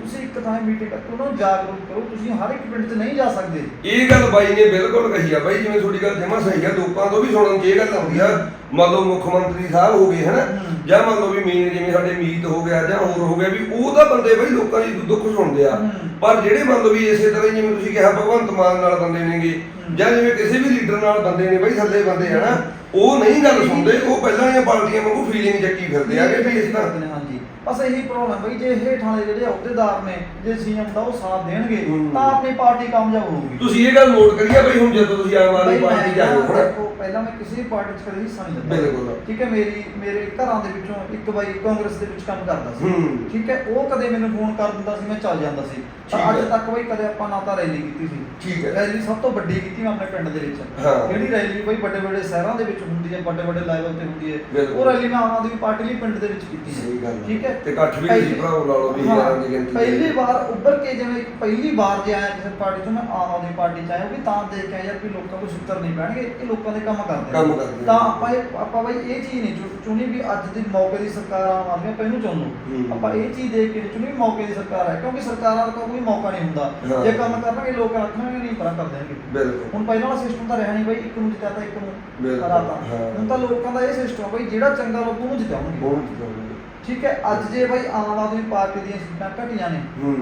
ਤੁਸੀਂ ਇੱਕ ਥਾਂ ਮੀਟਿੰਗ ਕਰਕੇ ਉਹਨਾਂ ਨੂੰ ਜਾਗਰੂਕ ਕਰੋ ਤੁਸੀਂ ਹਰ ਇੱਕ ਪਿੰਡ 'ਚ ਨਹੀਂ ਜਾ ਸਕਦੇ ਇਹ ਗੱਲ ਬਾਈ ਨੇ ਬਿਲਕੁਲ ਕਹੀ ਆ ਬਾਈ ਜਿਵੇਂ ਤੁਹਾਡੀ ਗੱਲ ਜਮਾ ਸਹੀ ਆ ਲੋਕਾਂ ਤੋਂ ਵੀ ਸੁਣਨ ਚ ਇਹ ਗੱਲ ਆਉਂਦੀ ਆ ਮੰਨ ਲਓ ਮੁੱਖ ਮੰਤਰੀ ਸਾਹਿਬ ਹੋ ਗਏ ਹਨਾ। ਜਾਂ ਮੰਨ ਲਓ ਵੀ ਮੇਨ ਜਿਵੇਂ ਸਾਡੇ ਮੀਤ ਹੋ ਗਿਆ ਜਾਂ ਹੋਰ ਹੋ ਗਿਆ ਵੀ ਉਹ ਤਾਂ ਬੰਦੇ ਬਾਈ ਲੋਕਾਂ ਦੀ ਦੁੱਖ ਸੁਣਦੇ ਆ। ਪਰ ਜਿਹੜੇ ਮੰਨ ਲਓ ਵੀ ਇਸੇ ਤਰ੍ਹਾਂ ਜਿਵੇਂ ਤੁਸੀਂ ਕਿਹਾ ਭਗਵੰਤ ਮਾਨ ਨਾਲ ਬੰਦੇ ਨੇਗੇ। ਜਾਂ ਜਿਵੇਂ ਕਿਸੇ ਵੀ ਲੀਡਰ ਨਾਲ ਬੰਦੇ ਨੇ ਬਾਈ ਥੱਲੇ ਬੰਦੇ ਹਨਾ ਉਹ ਨਹੀਂ ਗੱਲ ਸੁਣਦੇ ਉਹ ਪਹਿਲਾਂ ਦੀਆਂ ਪਾਰਟੀਆਂ ਵਾਂਗੂ ਫੀਲਿੰਗ ਚੱਕੀ ਫਿਰਦੇ ਆ ਕਿ ਵੀ ਇਸ ਤਰ੍ਹਾਂ। ਹਾਂਜੀ। ਬਸ ਇਹੀ ਪ੍ਰੋਬਲਮ ਬਈ ਜੇ ਹੇਠਾਂ ਵਾਲੇ ਜਿਹੜੇ ਅਹੁਦੇਦਾਰ ਨੇ ਜੇ ਸੀਐਮ ਦਾ ਉਹ ਸਾਥ ਦੇਣਗੇ ਹੂੰ। ਤਾਂ ਆਪਣੀ ਪਾਰਟੀ ਕਾਮਯਾਬ ਹੋਊਗੀ ਤੁਸੀਂ ਇਹ ਗੱਲ ਨੋਟ ਕਰੀਏ ਬਈ ਹੁਣ ਜਦੋਂ ਤੁਸੀਂ ਆਮ ਆਦਮੀ ਬਈ ਪਾਰਟੀ ਜਾ ਰਹੇ ਹੋ ਨਾ? ਦੇਖੋ, ਪਹਿਲਾਂ ਮੈਂ ਕਿਸੇ ਵੀ ਪਾਰਟੀ 'ਚ ਕਦੇ ਹਿੱਸਾ ਨਹੀਂ ਲਿੱਤਾ ਬਿਲਕੁਲ। ਠੀਕ ਹੈ ਮੇਰੀ ਮੇਰੇ ਘਰਾਂ ਦੇ ਵਿੱਚੋਂ ਇੱਕ ਬਾਈ ਕਾਂਗਰਸ ਦੇ ਵਿੱਚ ਕੰਮ ਕਰਦਾ ਸੀ। ਠੀਕ ਹੈ ਉਹ ਕਦੇ ਮੈਨੂੰ ਫੋਨ ਕਰ ਦਿੰਦਾ ਸੀ ਮੈਂ ਚੱਲ ਜਾਂਦਾ ਸੀ ਠੀਕ ਅੱਜ ਹੈ। ਤੱਕ ਬਈ ਕਦੇ ਆਪਾਂ ਨਾ ਤਾਂ ਰੈਲੀ ਕੀਤੀ ਸੀ ਠੀਕ ਹੈ। ਰੈਲੀ ਸਭ ਤੋਂ ਵੱਡੀ ਕੀਤੀ ਮੈਂ ਆਪਣੇ ਪਿੰਡ ਦੇ ਵਿੱਚ ਹਾਂ। ਜਿਹੜੀ ਰੈਲੀ ਬਈ ਵੱਡੇ ਵੱਡੇ ਸ਼ਹਿਰਾਂ ਦੇ ਵਿੱਚ ਹੁੰਦੀ ਹੈ ਵੱਡੇ ਵੱਡੇ ਲੈਵਲ ਤੇ ਹੁੰਦੀ ਹੈ ਬਿਲਕੁਲ। ਉਹ ਰੈਲੀ ਮੈਂ ਆਮ ਆਦਮੀ ਪਾਰਟੀ ਲਈ ਪਿੰਡ ਦੇ ਵਿੱਚ ਕੀਤੀ ਸਹੀ ਗੱਲ ਹੈ। ਠੀਕ ਹੈ ਤੇ ਇਕੱਠ ਵੀ ਤੁਸੀਂ ਭਰਾਵੋ ਲਾ ਲਓ ਵੀ ਹਜ਼ਾਰਾਂ ਦੀ ਗਿਣਤੀ ਦੇ ਪਹਿਲੀ ਵਿੱਚ। ਵਾਰ ਉੱਭਰ ਕੇ ਜਿਵੇਂ ਇੱਕ ਪਹਿਲੀ ਵਾਰ ਜੇ ਆਇਆ ਕਿਸੇ ਪਾਰਟੀ ਤੋਂ ਮੈਂ ਆਮ ਆਦਮੀ ਪਾਰਟੀ ਚ ਆਇਆ ਵੀ ਤਾਂ ਦੇਖ ਕੇ ਆਇਆ ਯਾਰ ਵੀ ਲੋਕਾਂ ਨੂੰ ਸੁੱਤਰ ਨਹੀਂ ਪੈਣਗੇ ਇਹ ਲੋਕਾਂ ਦੇ ਕੰਮ ਕਰਦੇ ਨੇ। ਕੰਮ ਕਰਦੇ ਨੇ। ਤਾਂ ਆਪਾਂ ਇਹ ਆਪਾਂ ਬਈ ਇਹ ਚੀਜ਼ ਨਹੀਂ ਚੁ- ਚੁਣੀ ਵੀ ਅੱਜ ਦੀ ਮੌਕੇ ਦੀ ਸਰਕਾਰ ਆਮ ਆਦਮੀ ਆਪਾਂ ਇਹਨੂੰ ਹੂੰ। ਆਪਾਂ ਇਹ ਚੀਜ਼ ਦੇਖ ਕੇ ਨਹੀਂ ਚੁਣੀ ਵੀ ਮੌਕੇ ਦੀ ਸਰਕਾਰ ਹੈ ਕਿਉਂਕਿ ਸਰਕਾਰਾਂ ਦਾ ਕੋਈ ਮੌਕਾ ਨਹੀਂ ਹੁੰਦਾ ਹਾਂ। ਜੇ ਕੰਮ ਕਰਨਗੇ ਲੋਕ ਰੱਖਣਗੇ ਨਹੀਂ ਪਰਾਂ ਕਰ ਦੇਣਗੇ ਬਿਲਕੁਲ ਹੁਣ ਪਹਿਲਾਂ ਵਾਲਾ ਸਿਸਟਮ ਤਾਂ ਰਿਹਾ ਨਹੀਂ ਬਈ ਇੱਕ ਨੂੰ ਜਿਤਾਤਾ ਇੱਕ ਨੂੰ ਬਿਲਕੁਲ, ਹਰਾਤਾ ਹਾਂ। ਹੁਣ ਤਾਂ ਲੋਕਾਂ ਦਾ ਇਹ ਸਿਸਟਮ ਬਈ ਜਿਹੜਾ ਚੰਗਾ ਲੋਕ ਉਹਨੂੰ ਜਿਤਾਉਣਗੇ ਬਹੁਤ ਜ਼ਿਆਦਾ। ਠੀਕ ਹੈ ਅੱਜ ਜੇ ਬਈ ਆਮ ਆਦਮੀ ਪਾਰਟੀ ਦੀਆਂ ਸੀਟਾਂ ਘਟੀਆਂ ਨੇ ਹੂੰ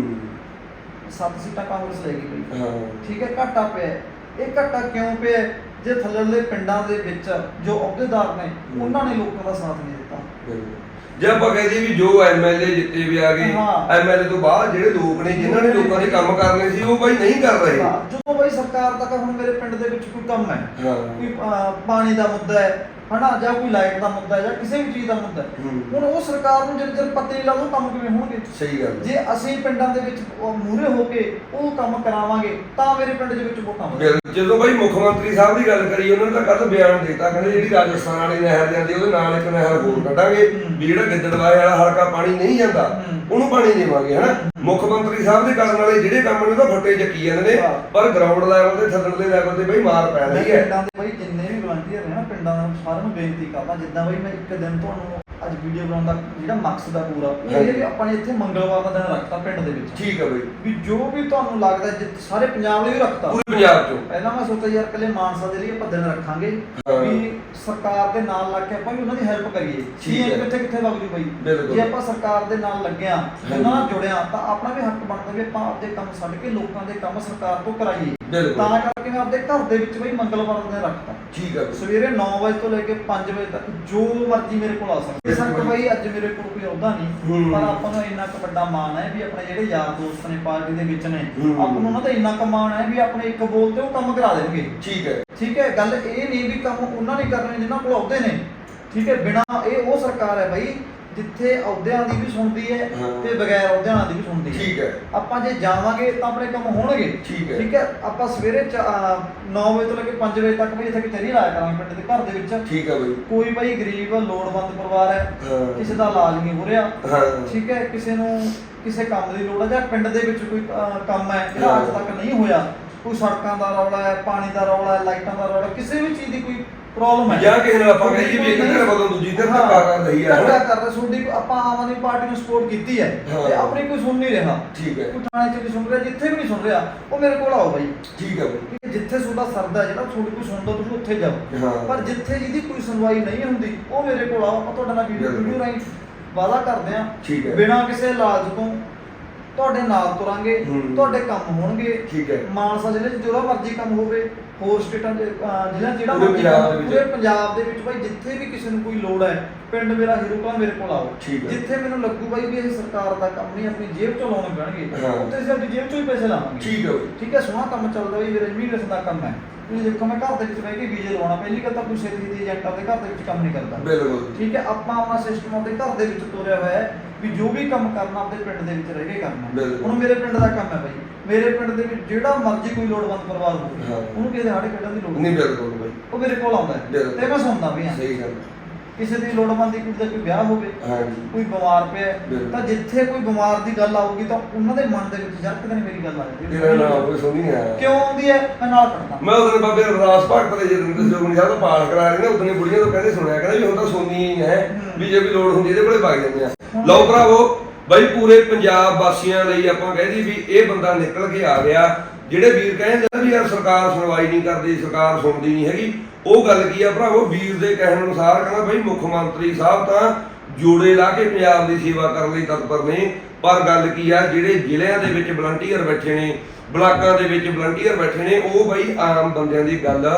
ਸੱਤ ਸੀਟਾਂ ਕਾਂਗਰਸ ਲੈ ਗਈ ਬਈ ਹਾਂ ਠੀਕ ਹੈ ਘਾਟਾ ਪਿਆ ਹੈ। ਇਹ ਘਾਟਾ ਕਿਉਂ ਪਿਆ ਹੈ? ਜੇ ਥੱਲੜੇ ਪਿੰਡਾਂ ਦੇ ਵਿੱਚ ਜੋ ਅਹੁਦੇਦਾਰ ਨੇ ਉਹਨਾਂ ਨੇ ਲੋਕਾਂ ਦਾ ਸਾਥ ਨਹੀਂ ਦਿੱਤਾ ਬਿਲਕੁਲ। ਜੇ ਆਪਾਂ ਕਹਦੇ ਵੀ ਜੋ ਐਮਐਲਏ ਜਿੱਤੇ ਵੀ ਆ ਗਏ ਹਾਂ। ਐਮਐਲਏ ਤੋਂ ਬਾਅਦ ਜਿਹੜੇ ਲੋਕ ਨੇ ਜਿਨ੍ਹਾਂ ਨੇ ਲੋਕਾਂ ਦੇ ਕੰਮ ਕਰਨੇ ਸੀ ਉਹ ਬਾਈ ਨਹੀਂ ਕਰ ਰਹੇ ਹਾਂ, ਜਦੋਂ ਬਈ ਸਰਕਾਰ ਤੱਕ ਹੁਣ ਮੇਰੇ ਪਿੰਡ ਦੇ ਵਿੱਚ ਕੋਈ ਕੰਮ ਹੈ ਹਾਂ ਕੋਈ ਅਹ, ਪਾਣੀ ਦਾ ਮੁੱਦਾ ਹੈ ਹਨਾ ਜਾਂ ਕੋਈ ਲਾਈਟ ਦਾ ਮੁੱਦਾ ਜਾਂ ਕਿਸੇ ਵੀ ਚੀਜ਼ ਦਾ ਮੁੱਦਾ। ਹੁਣ ਉਹ ਸਰਕਾਰ ਨੂੰ ਜਦੋਂ ਜਦ ਪੱਤੇ ਲਾਉਂਦੇ ਕੰਮ ਕਿਵੇਂ ਹੋਣਗੇ ਸਹੀ ਗੱਲ। ਜੇ ਅਸੀਂ ਪਿੰਡਾਂ ਦੇ ਵਿੱਚ ਮੂਰੇ ਹੋ ਕੇ ਉਹ ਕੰਮ ਕਰਾਵਾਂਗੇ ਤਾਂ ਮੇਰੇ ਪਿੰਡ ਦੇ ਵਿੱਚ ਵਧਣਗੀਆਂ। ਬਿਲ- ਜਦੋਂ ਬਾਈ ਮੁੱਖ ਮੰਤਰੀ ਸਾਹਿਬ ਦੀ ਗੱਲ ਕਰੀ ਉਹਨਾਂ ਨੇ ਤਾਂ ਕੱਲ ਬਿਆਨ ਦਿੱਤਾ ਕਹਿੰਦੇ ਜਿਹੜੀ ਰਾਜਸਥਾਨ ਵਾਲੀ ਨਹਿਰ ਜਾਂਦੀ ਉਹਦੇ ਨਾਲ ਇੱਕ ਨਹਿਰ ਹੋਰ ਕੱਢਾਂਗੇ। ਵੀ ਜਿਹੜਾ ਗਿੱਦੜਵਾਏ ਵਾਲਾ ਹਲਕਾ ਪਾਣੀ ਨਹੀਂ ਜਾਂਦਾ। ਉਹਨੂੰ ਪਾਣੀ ਦੇਵਾਂਗੇ ਹਨਾ ਮੁੱਖ ਮੰਤਰੀ ਸਾਹਿਬ ਦੇ ਕਰਨ ਵਾਲੇ ਜਿਹੜੇ ਕੰਮ ਨੇ ਉਹ ਤਾਂ ਫੱਟੇ ਚੱਕੀ ਜਾਂਦੇ ਨੇ। ਪਰ ਗਰਾਊਂਡ ਲੈਵਲ ਤੇ ਥੱਲੜੇ ਲੈਵਲ ਤੇ ਬਈ ਮਾਰ ਪੈ ਰਹੀ ਹੈ ਪਿੰਡਾਂ ਦੇ ਬਈ ਜਿੰਨੇ ਵੀ ਨੇ ਨਾ ਪਿੰਡਾਂ ਦੇ ਸਾਰਿਆਂ ਨੂੰ ਬੇਨਤੀ ਕਰਦਾ ਜਿੱਦਾਂ ਬਈ ਮੈਂ ਇੱਕ ਦਿਨ ਤੁਹਾਨੂੰ ਅੱਜ ਵੀਡੀਓ ਬਣਾਉਣ ਦਾ ਜਿਹੜਾ ਮਕਸਦ ਆ ਪੂਰਾ ਉਹ ਇਹ ਹੈ ਵੀ ਆਪਾਂ ਨੇ ਇੱਥੇ ਮੰਗਲਵਾਰ ਦਾ ਦਿਨ ਰੱਖਤਾ ਪਿੰਡ ਦੇ ਵਿੱਚ ਠੀਕ ਹੈ ਬਈ ਵੀ ਜੋ ਵੀ ਤੁਹਾਨੂੰ ਲੱਗਦਾ ਜਿ ਸਾਰੇ ਪੰਜਾਬ ਲਈ ਵੀ ਰੱਖਤਾ ਪੂਰੇ ਪੰਜਾਬ ਚੋਂ ਪਹਿਲਾਂ ਮੈਂ ਸੋਚਿਆ ਯਾਰ ਕੱਲੇ ਮਾਨਸਾ ਦੇ ਲਈ ਆਪਾਂ ਦਿਨ ਰੱਖਾਂਗੇ। ਵੀ ਸਰਕਾਰ ਦੇ ਨਾਲ ਲੱਗ ਕੇ ਆਪਾਂ ਵੀ ਉਹਨਾਂ ਦੀ ਹੈਲਪ ਕਰੀਏ ਠੀਕ ਹੈ। ਕਿੱਥੇ ਕਿੱਥੇ ਲੱਗ ਜੂ ਬਈ। ਜੇ ਆਪਾਂ ਸਰਕਾਰ ਦੇ ਨਾਲ ਲੱਗਿਆ। ਉਹਨਾਂ ਨਾਲ ਜੁੜਿਆ ਤਾਂ ਆਪਣਾ ਵੀ ਹੱਕ ਬਣਦਾ ਵੀ ਆਪਾਂ ਆਪਦੇ ਕੰਮ ਛੱਡ ਕੇ ਲੋਕਾਂ ਦੇ ਕੰਮ ਸਰਕਾਰ ਤੋਂ ਕਰਾਈਏ। ਤਾਂ ਕਰਕੇ ਮੈਂ ਆਪਦੇ ਘਰ ਦੇ ਵਿੱਚ ਬਈ ਮੰਗਲਵਾਰ ਦਾ ਦਿਨ ਰੱਖਤਾ ਠੀਕ ਹੈ ਬਈ। ਸਵੇਰੇ 9 ਵਜੇ ਤੋਂ ਲੈ ਕੇ 5 ਵਜੇ ਤੱਕ ਜੋ ਮਰਜ਼ੀ ਮੇਰੇ ਕੋਲ ਆ ਸਕਦਾ ਸਰ ਬਈ ਅੱਜ ਮੇਰੇ ਕੋਲ ਕੋਈ ਅਹੁਦਾ ਨਹੀਂ ਹੂੰ। ਪਰ ਆਪਾਂ ਨੂੰ ਇੰਨਾ ਕੁ ਵੱਡਾ ਮਾਣ ਹੈ ਵੀ ਆਪਣੇ ਜਿਹੜੇ ਯਾਰ ਦੋਸਤ ਨੇ ਪਾਰਟੀ ਦੇ ਵਿੱਚ ਨੇ ਹੂੰ। ਆਪਾਂ ਨੂੰ ਉਹਨਾਂ ਦਾ ਇੰਨਾ ਕੁ ਮਾਣ ਹੈ ਵੀ ਆਪਣੇ ਇੱਕ ਬੋਲ ਤੇ ਉਹ ਕੰਮ ਕਰਾ ਦੇਣਗੇ ਠੀਕ ਹੈ ਠੀਕ ਹੈ ਗੱਲ ਇਹ ਨਹੀਂ ਵੀ ਕੰਮ ਉਹਨਾਂ ਨੇ ਕਰਨੇ ਜਿਨ੍ਹਾਂ ਕੋਲ ਅਹੁਦੇ ਨੇ ਠੀਕ ਹੈ ਬਿਨਾ ਇਹ ਉਹ ਸਰਕਾਰ ਹੈ ਬਈ ਜਿੱਥੇ ਅਹੁਦਿਆਂ ਦੀ ਵੀ ਸੁਣਦੀ ਹੈ ਹਾਂ। ਤੇ ਬਗੈਰ ਅਹੁਦਿਆਂ ਦੀ ਵੀ ਸੁਣਦੀ ਹੈ। ਠੀਕ ਹੈ। ਆਪਾਂ ਜੇ ਜਾਵਾਂਗੇ ਤਾਂ ਆਪਣੇ ਕੰਮ ਹੋਣਗੇ। ਠੀਕ ਹੈ। ਠੀਕ ਹੈ? ਆਪਾਂ ਸਵੇਰੇ 9 ਵਜੇ ਤੋਂ ਲੈ ਕੇ 5 ਵਜੇ ਤੱਕ ਵੀ ਇੱਥੇ ਕਿਤੇ ਨਹੀਂ ਲਾਇਆ ਕਰਾਂਗੇ ਪਿੰਡ ਦੇ ਘਰ ਦੇ ਵਿੱਚ। ਠੀਕ ਹੈ ਬਈ। ਕੋਈ ਭਾਈ ਗਰੀਬ ਲੋੜਵੰਦ ਪਰਿਵਾਰ ਹੈ ਹਾਂ। ਕਿਸੇ ਦਾ ਇਲਾਜ ਨਹੀਂ ਹੋ ਰਿਹਾ। ਹਾਂ। ਠੀਕ ਹੈ? ਕਿਸੇ ਨੂੰ ਕਿਸੇ ਕੰਮ ਦੀ ਲੋੜ ਹੈ ਜਾਂ ਪਿੰਡ ਦੇ ਵਿੱਚ ਕੋਈ ਅਹ, ਕੰਮ ਹੈ ਜਿਹੜਾ ਅੱਜ ਤੱਕ ਨਹੀਂ ਹੋਇਆ। ਕੋਈ ਸੜਕਾਂ ਦਾ ਰੌਲਾ ਹੈ ਪਾਣੀ ਦਾ ਰੌਲਾ ਹੈ ਲਾਈਟਾਂ ਦਾ ਰੌਲਾ ਕਿਸੇ ਵੀ ਚੀਜ਼ ਦੀ ਕੋਈ ਪ੍ਰੋਬਲਮ ਹੈ ਜਾਂ ਕਿਸੇ ਨਾਲ ਆਪਾਂ ਕਹੀਏ ਵੀ ਇੱਕ ਧਿਰ ਬਦਲ ਦੂਜੀ ਧਿਰ ਧੱਕਾ ਕਰ ਰਹੀ ਹੈ? ਧੱਕਾ ਕਰ ਰਹੀ ਤੁਹਾਡੀ ਆਪਾਂ ਆਮ ਆਦਮੀ ਪਾਰਟੀ ਨੂੰ ਸਪੋਰਟ ਕੀਤੀ ਹੈ। ਤੇ ਆਪਣੀ ਕੋਈ ਸੁਣ ਨਹੀਂ ਰਿਹਾ ਠੀਕ ਹੈ ਕੋਈ ਥਾਣੇ 'ਚ ਨਹੀਂ ਸੁਣ ਰਿਹਾ ਜਿੱਥੇ ਵੀ ਨਹੀਂ ਸੁਣ ਰਿਹਾ ਉਹ ਮੇਰੇ ਕੋਲ ਆਓ ਬਾਈ ਠੀਕ ਹੈ ਬਈ ਜਿੱਥੇ ਤੁਹਾਡਾ ਸਰਦਾ ਜਿਹੜਾ ਤੁਹਾਡੀ ਕੋਈ ਸੁਣਦਾ ਤੁਸੀਂ ਉੱਥੇ ਜਾਓ। ਪਰ ਜਿੱਥੇ ਜਿਹਦੀ ਕੋਈ ਸੁਣਵਾਈ ਨਹੀਂ ਹੁੰਦੀ ਉਹ ਮੇਰੇ ਕੋਲ ਆਓ ਆਪਾਂ ਤੁਹਾਡੇ ਨਾਲ ਵੀਡੀਓ। ਵੀਡੀਓ ਵਾਅਦਾ ਕਰਦੇ ਆ ਠੀਕ ਹੈ। ਬਿਨਾਂ ਕਿਸੇ ਇਲਾਜ ਤੋਂ ਤੁਹਾਡੇ ਨਾਲ ਤੁਰਾਂਗੇ ਹੂੰ। ਤੁਹਾਡੇ ਕੰਮ ਹੋਣਗੇ ਠੀਕ ਹੈ। ਮਾਨਸਾ ਜ਼ਿਲ੍ਹੇ 'ਚ ਜਿਹੜਾ ਮਰਜ਼ੀ ਕੰਮ ਹੋਵੇ ਹੋਰ ਸਟੇਟਾਂ 'ਚ ਅਹ, ਜ਼ਿਲ੍ਹਿਆਂ 'ਚ ਜਿਹੜਾ ਪੂਰੇ ਮਰਜ਼ੀ ਪੰਜਾਬ ਕੰਮ ਦੇ ਵਿੱਚ। ਪੂਰੇ ਪੰਜਾਬ ਦੇ ਵਿੱਚ ਭਾਈ ਜਿੱਥੇ ਵੀ ਕਿਸੇ ਨੂੰ ਕੋਈ ਲੋੜ ਹੈ ਪਿੰਡ ਮੇਰਾ ਹੀਰੋ ਕਾ ਮੇਰੇ ਕੋਲ ਆਓ ਠੀਕ ਹੈ। ਜਿੱਥੇ ਮੈਨੂੰ ਲੱਗੂ ਬਾਈ ਵੀ ਇਹ ਸਰਕਾਰ ਦਾ ਕੰਮ ਨਹੀਂ ਆਪਣੀ ਜੇਬ ਚੋਂ ਲਾਉਣੇ ਪੈਣਗੇ ਹਾਂ। ਉੱਥੇ ਅਸੀਂ ਆਪਣੀ ਜੇਬ ਚੋਂ ਹੀ ਪੈਸੇ ਲਾਵਾਂਗੇ ਠੀਕ ਹੈ ਬਈ ਠੀਕ ਹੈ ਸੋਹਣਾ ਕੰਮ ਚੱਲਦਾ ਵੀ ਮੇਰੇ ਇਮੀਗ੍ਰੇਸ਼ਨ ਦਾ ਕੰਮ ਹੈ ਤੁਸੀਂ ਦੇਖੋ ਮੈਂ ਘਰ ਦੇ ਵਿੱਚ ਬਹਿ ਕੇ ਵੀਜ਼ੇ ਲਵਾਉਣਾ ਪਹਿਲੀ ਗੱਲ ਤਾਂ ਕੋਈ ਛੇਤੀ ਦੀ ਏਜੰਟ ਆਪਣੇ ਘਰ ਦੇ ਵਿੱਚ ਕੰਮ ਨਹੀਂ ਕਰਦਾ ਬਿਲਕੁਲ ਠੀਕ ਹੈ ਆਪਾਂ ਆਪਣਾ ਸਿਸਟਮ ਆਪਣੇ ਘਰ ਦੇ ਵਿੱਚ ਤੋਰਿਆ ਹੋਇਆ ਹੈ ਵੀ ਜੋ ਵੀ ਕੰਮ ਕਰਨਾ ਆਪਣੇ ਪਿੰਡ ਦੇ ਵਿੱਚ ਰਹਿ ਕੇ ਕਰਨਾ ਬਿਲਕੁਲ। ਹੁਣ ਮੇਰੇ ਪਿੰਡ ਦਾ ਕੰਮ ਹੈ ਬਾਈ ਮੇਰੇ ਪਿੰਡ ਦੇ ਵਿੱਚ ਜਿਹੜਾ ਮਰਜ਼ੀ ਕੋਈ ਲੋੜਵੰਦ ਪਰਿਵਾਰ ਹੋਵੇ ਹਾਂ। ਉਹਨੂੰ ਕਿਸੇ ਦੇ ਹਾੜੇ ਕੱਢਣ ਦੀ ਲੋੜ ਨਹੀਂ ਬਿਲਕੁਲ ਬਈ ਉਹ ਮੇਰੇ ਕੋਲ ਆਉਂਦਾ ਹੈ ਬਿਲਕੁਲ। ਤੇ ਮੈਂ ਸੁਣਦਾ ਵੀ ਹਾਂ ਸਹੀ ਗੱਲ ਹੈ। ਕਿਸੇ ਦੀ ਲੋੜਵੰਦ ਦੀ ਕੁੜੀ ਦਾ ਕੋਈ ਵਿਆਹ ਹੋਵੇ ਹਾਂਜੀ ਕੋਈ ਬਿਮਾਰ ਪਿਆ ਹੈ, ਬਿਲਕੁਲ। ਤਾਂ ਜਿੱਥੇ ਕੋਈ ਬਿਮਾਰ ਦੀ ਗੱਲ ਆਊਗੀ ਤਾਂ ਉਹਨਾਂ ਦੇ ਮਨ ਦੇ ਵਿੱਚ ਜਰਕਦੇ ਨੇ ਮੇਰੀ ਗੱਲ ਆ ਜਾਂਦੀ ਹੈ। ਤੇਰਾ ਨਾਮ ਕੋਈ ਸੁਣੀ ਆ ਕਿਉਂ ਆਉਂਦੀ ਹੈ ਮੈਂ ਨਾਲ ਖੜਦਾ ਮੈਂ ਉਹਦੇ ਬਾਬੇ ਰਵਿਦਾਸ ਭਗਤ ਦੇ ਜਦੋਂ ਜੋਗਣੀ ਸਾਹਿਬ ਦਾ ਪਾਠ ਕਰਾ ਰਹੇ ਨੇ ਉਦੋਂ ਬੁੜੀਆਂ ਤੋਂ ਕਹਿੰਦੇ ਸੁਣਿਆ ਕਹਿੰਦੇ ਵੀ ਹੁਣ ਤਾਂ ਸੋਨੀ ਹੀ ਹੈ ਹੂੰ। ਵੀ ਜੇ ਵੀ ਲੋੜ ਹੁੰਦੀ ਇਹਦੇ ਕੋਲੇ ਵਗ ਜਾਂਦੇ ਆ ਲਓ ਭਰਾਵੋ, ਬਾਈ ਪੂਰੇ ਪੰਜਾਬ ਵਾਸੀਆਂ ਲਈ ਆਪਾਂ ਕਹਿੰਦੀ ਵੀ ਇਹ ਬੰਦਾ ਨਿਕਲ ਕੇ ਆ ਗਿਆ। ਜਿਹੜੇ ਵੀਰ ਕਹਿੰਦੇ ਨੇ ਵੀ ਯਾਰ ਸਰਕਾਰ ਸੁਣਵਾਈ ਨਹੀਂ ਕਰਦੀ, ਸਰਕਾਰ ਸੁਣਦੀ ਨਹੀਂ ਹੈਗੀ, ਉਹ ਗੱਲ ਕੀ ਆ ਭਰਾਵੋ? ਵੀਰ ਦੇ ਕਹਿਣ ਅਨੁਸਾਰ ਕਹਿੰਦਾ ਬਈ ਮੁੱਖ ਮੰਤਰੀ ਸਾਹਿਬ ਤਾਂ ਜੋੜੇ ਲਾ ਕੇ ਪੰਜਾਬ ਦੀ ਸੇਵਾ ਕਰਨ ਲਈ ਤਤਪਰ ਨੇ। ਪਰ ਗੱਲ ਕੀ ਆ, ਜਿਹੜੇ ਜ਼ਿਲ੍ਹਿਆਂ ਦੇ ਵਿੱਚ ਵਲੰਟੀਅਰ ਬੈਠੇ ਨੇ, ਬਲਾਕਾਂ ਦੇ ਵਿੱਚ ਵਲੰਟੀਅਰ ਬੈਠੇ ਨੇ, ਉਹ ਬਈ ਆਮ ਬੰਦਿਆਂ ਦੀ ਗੱਲ,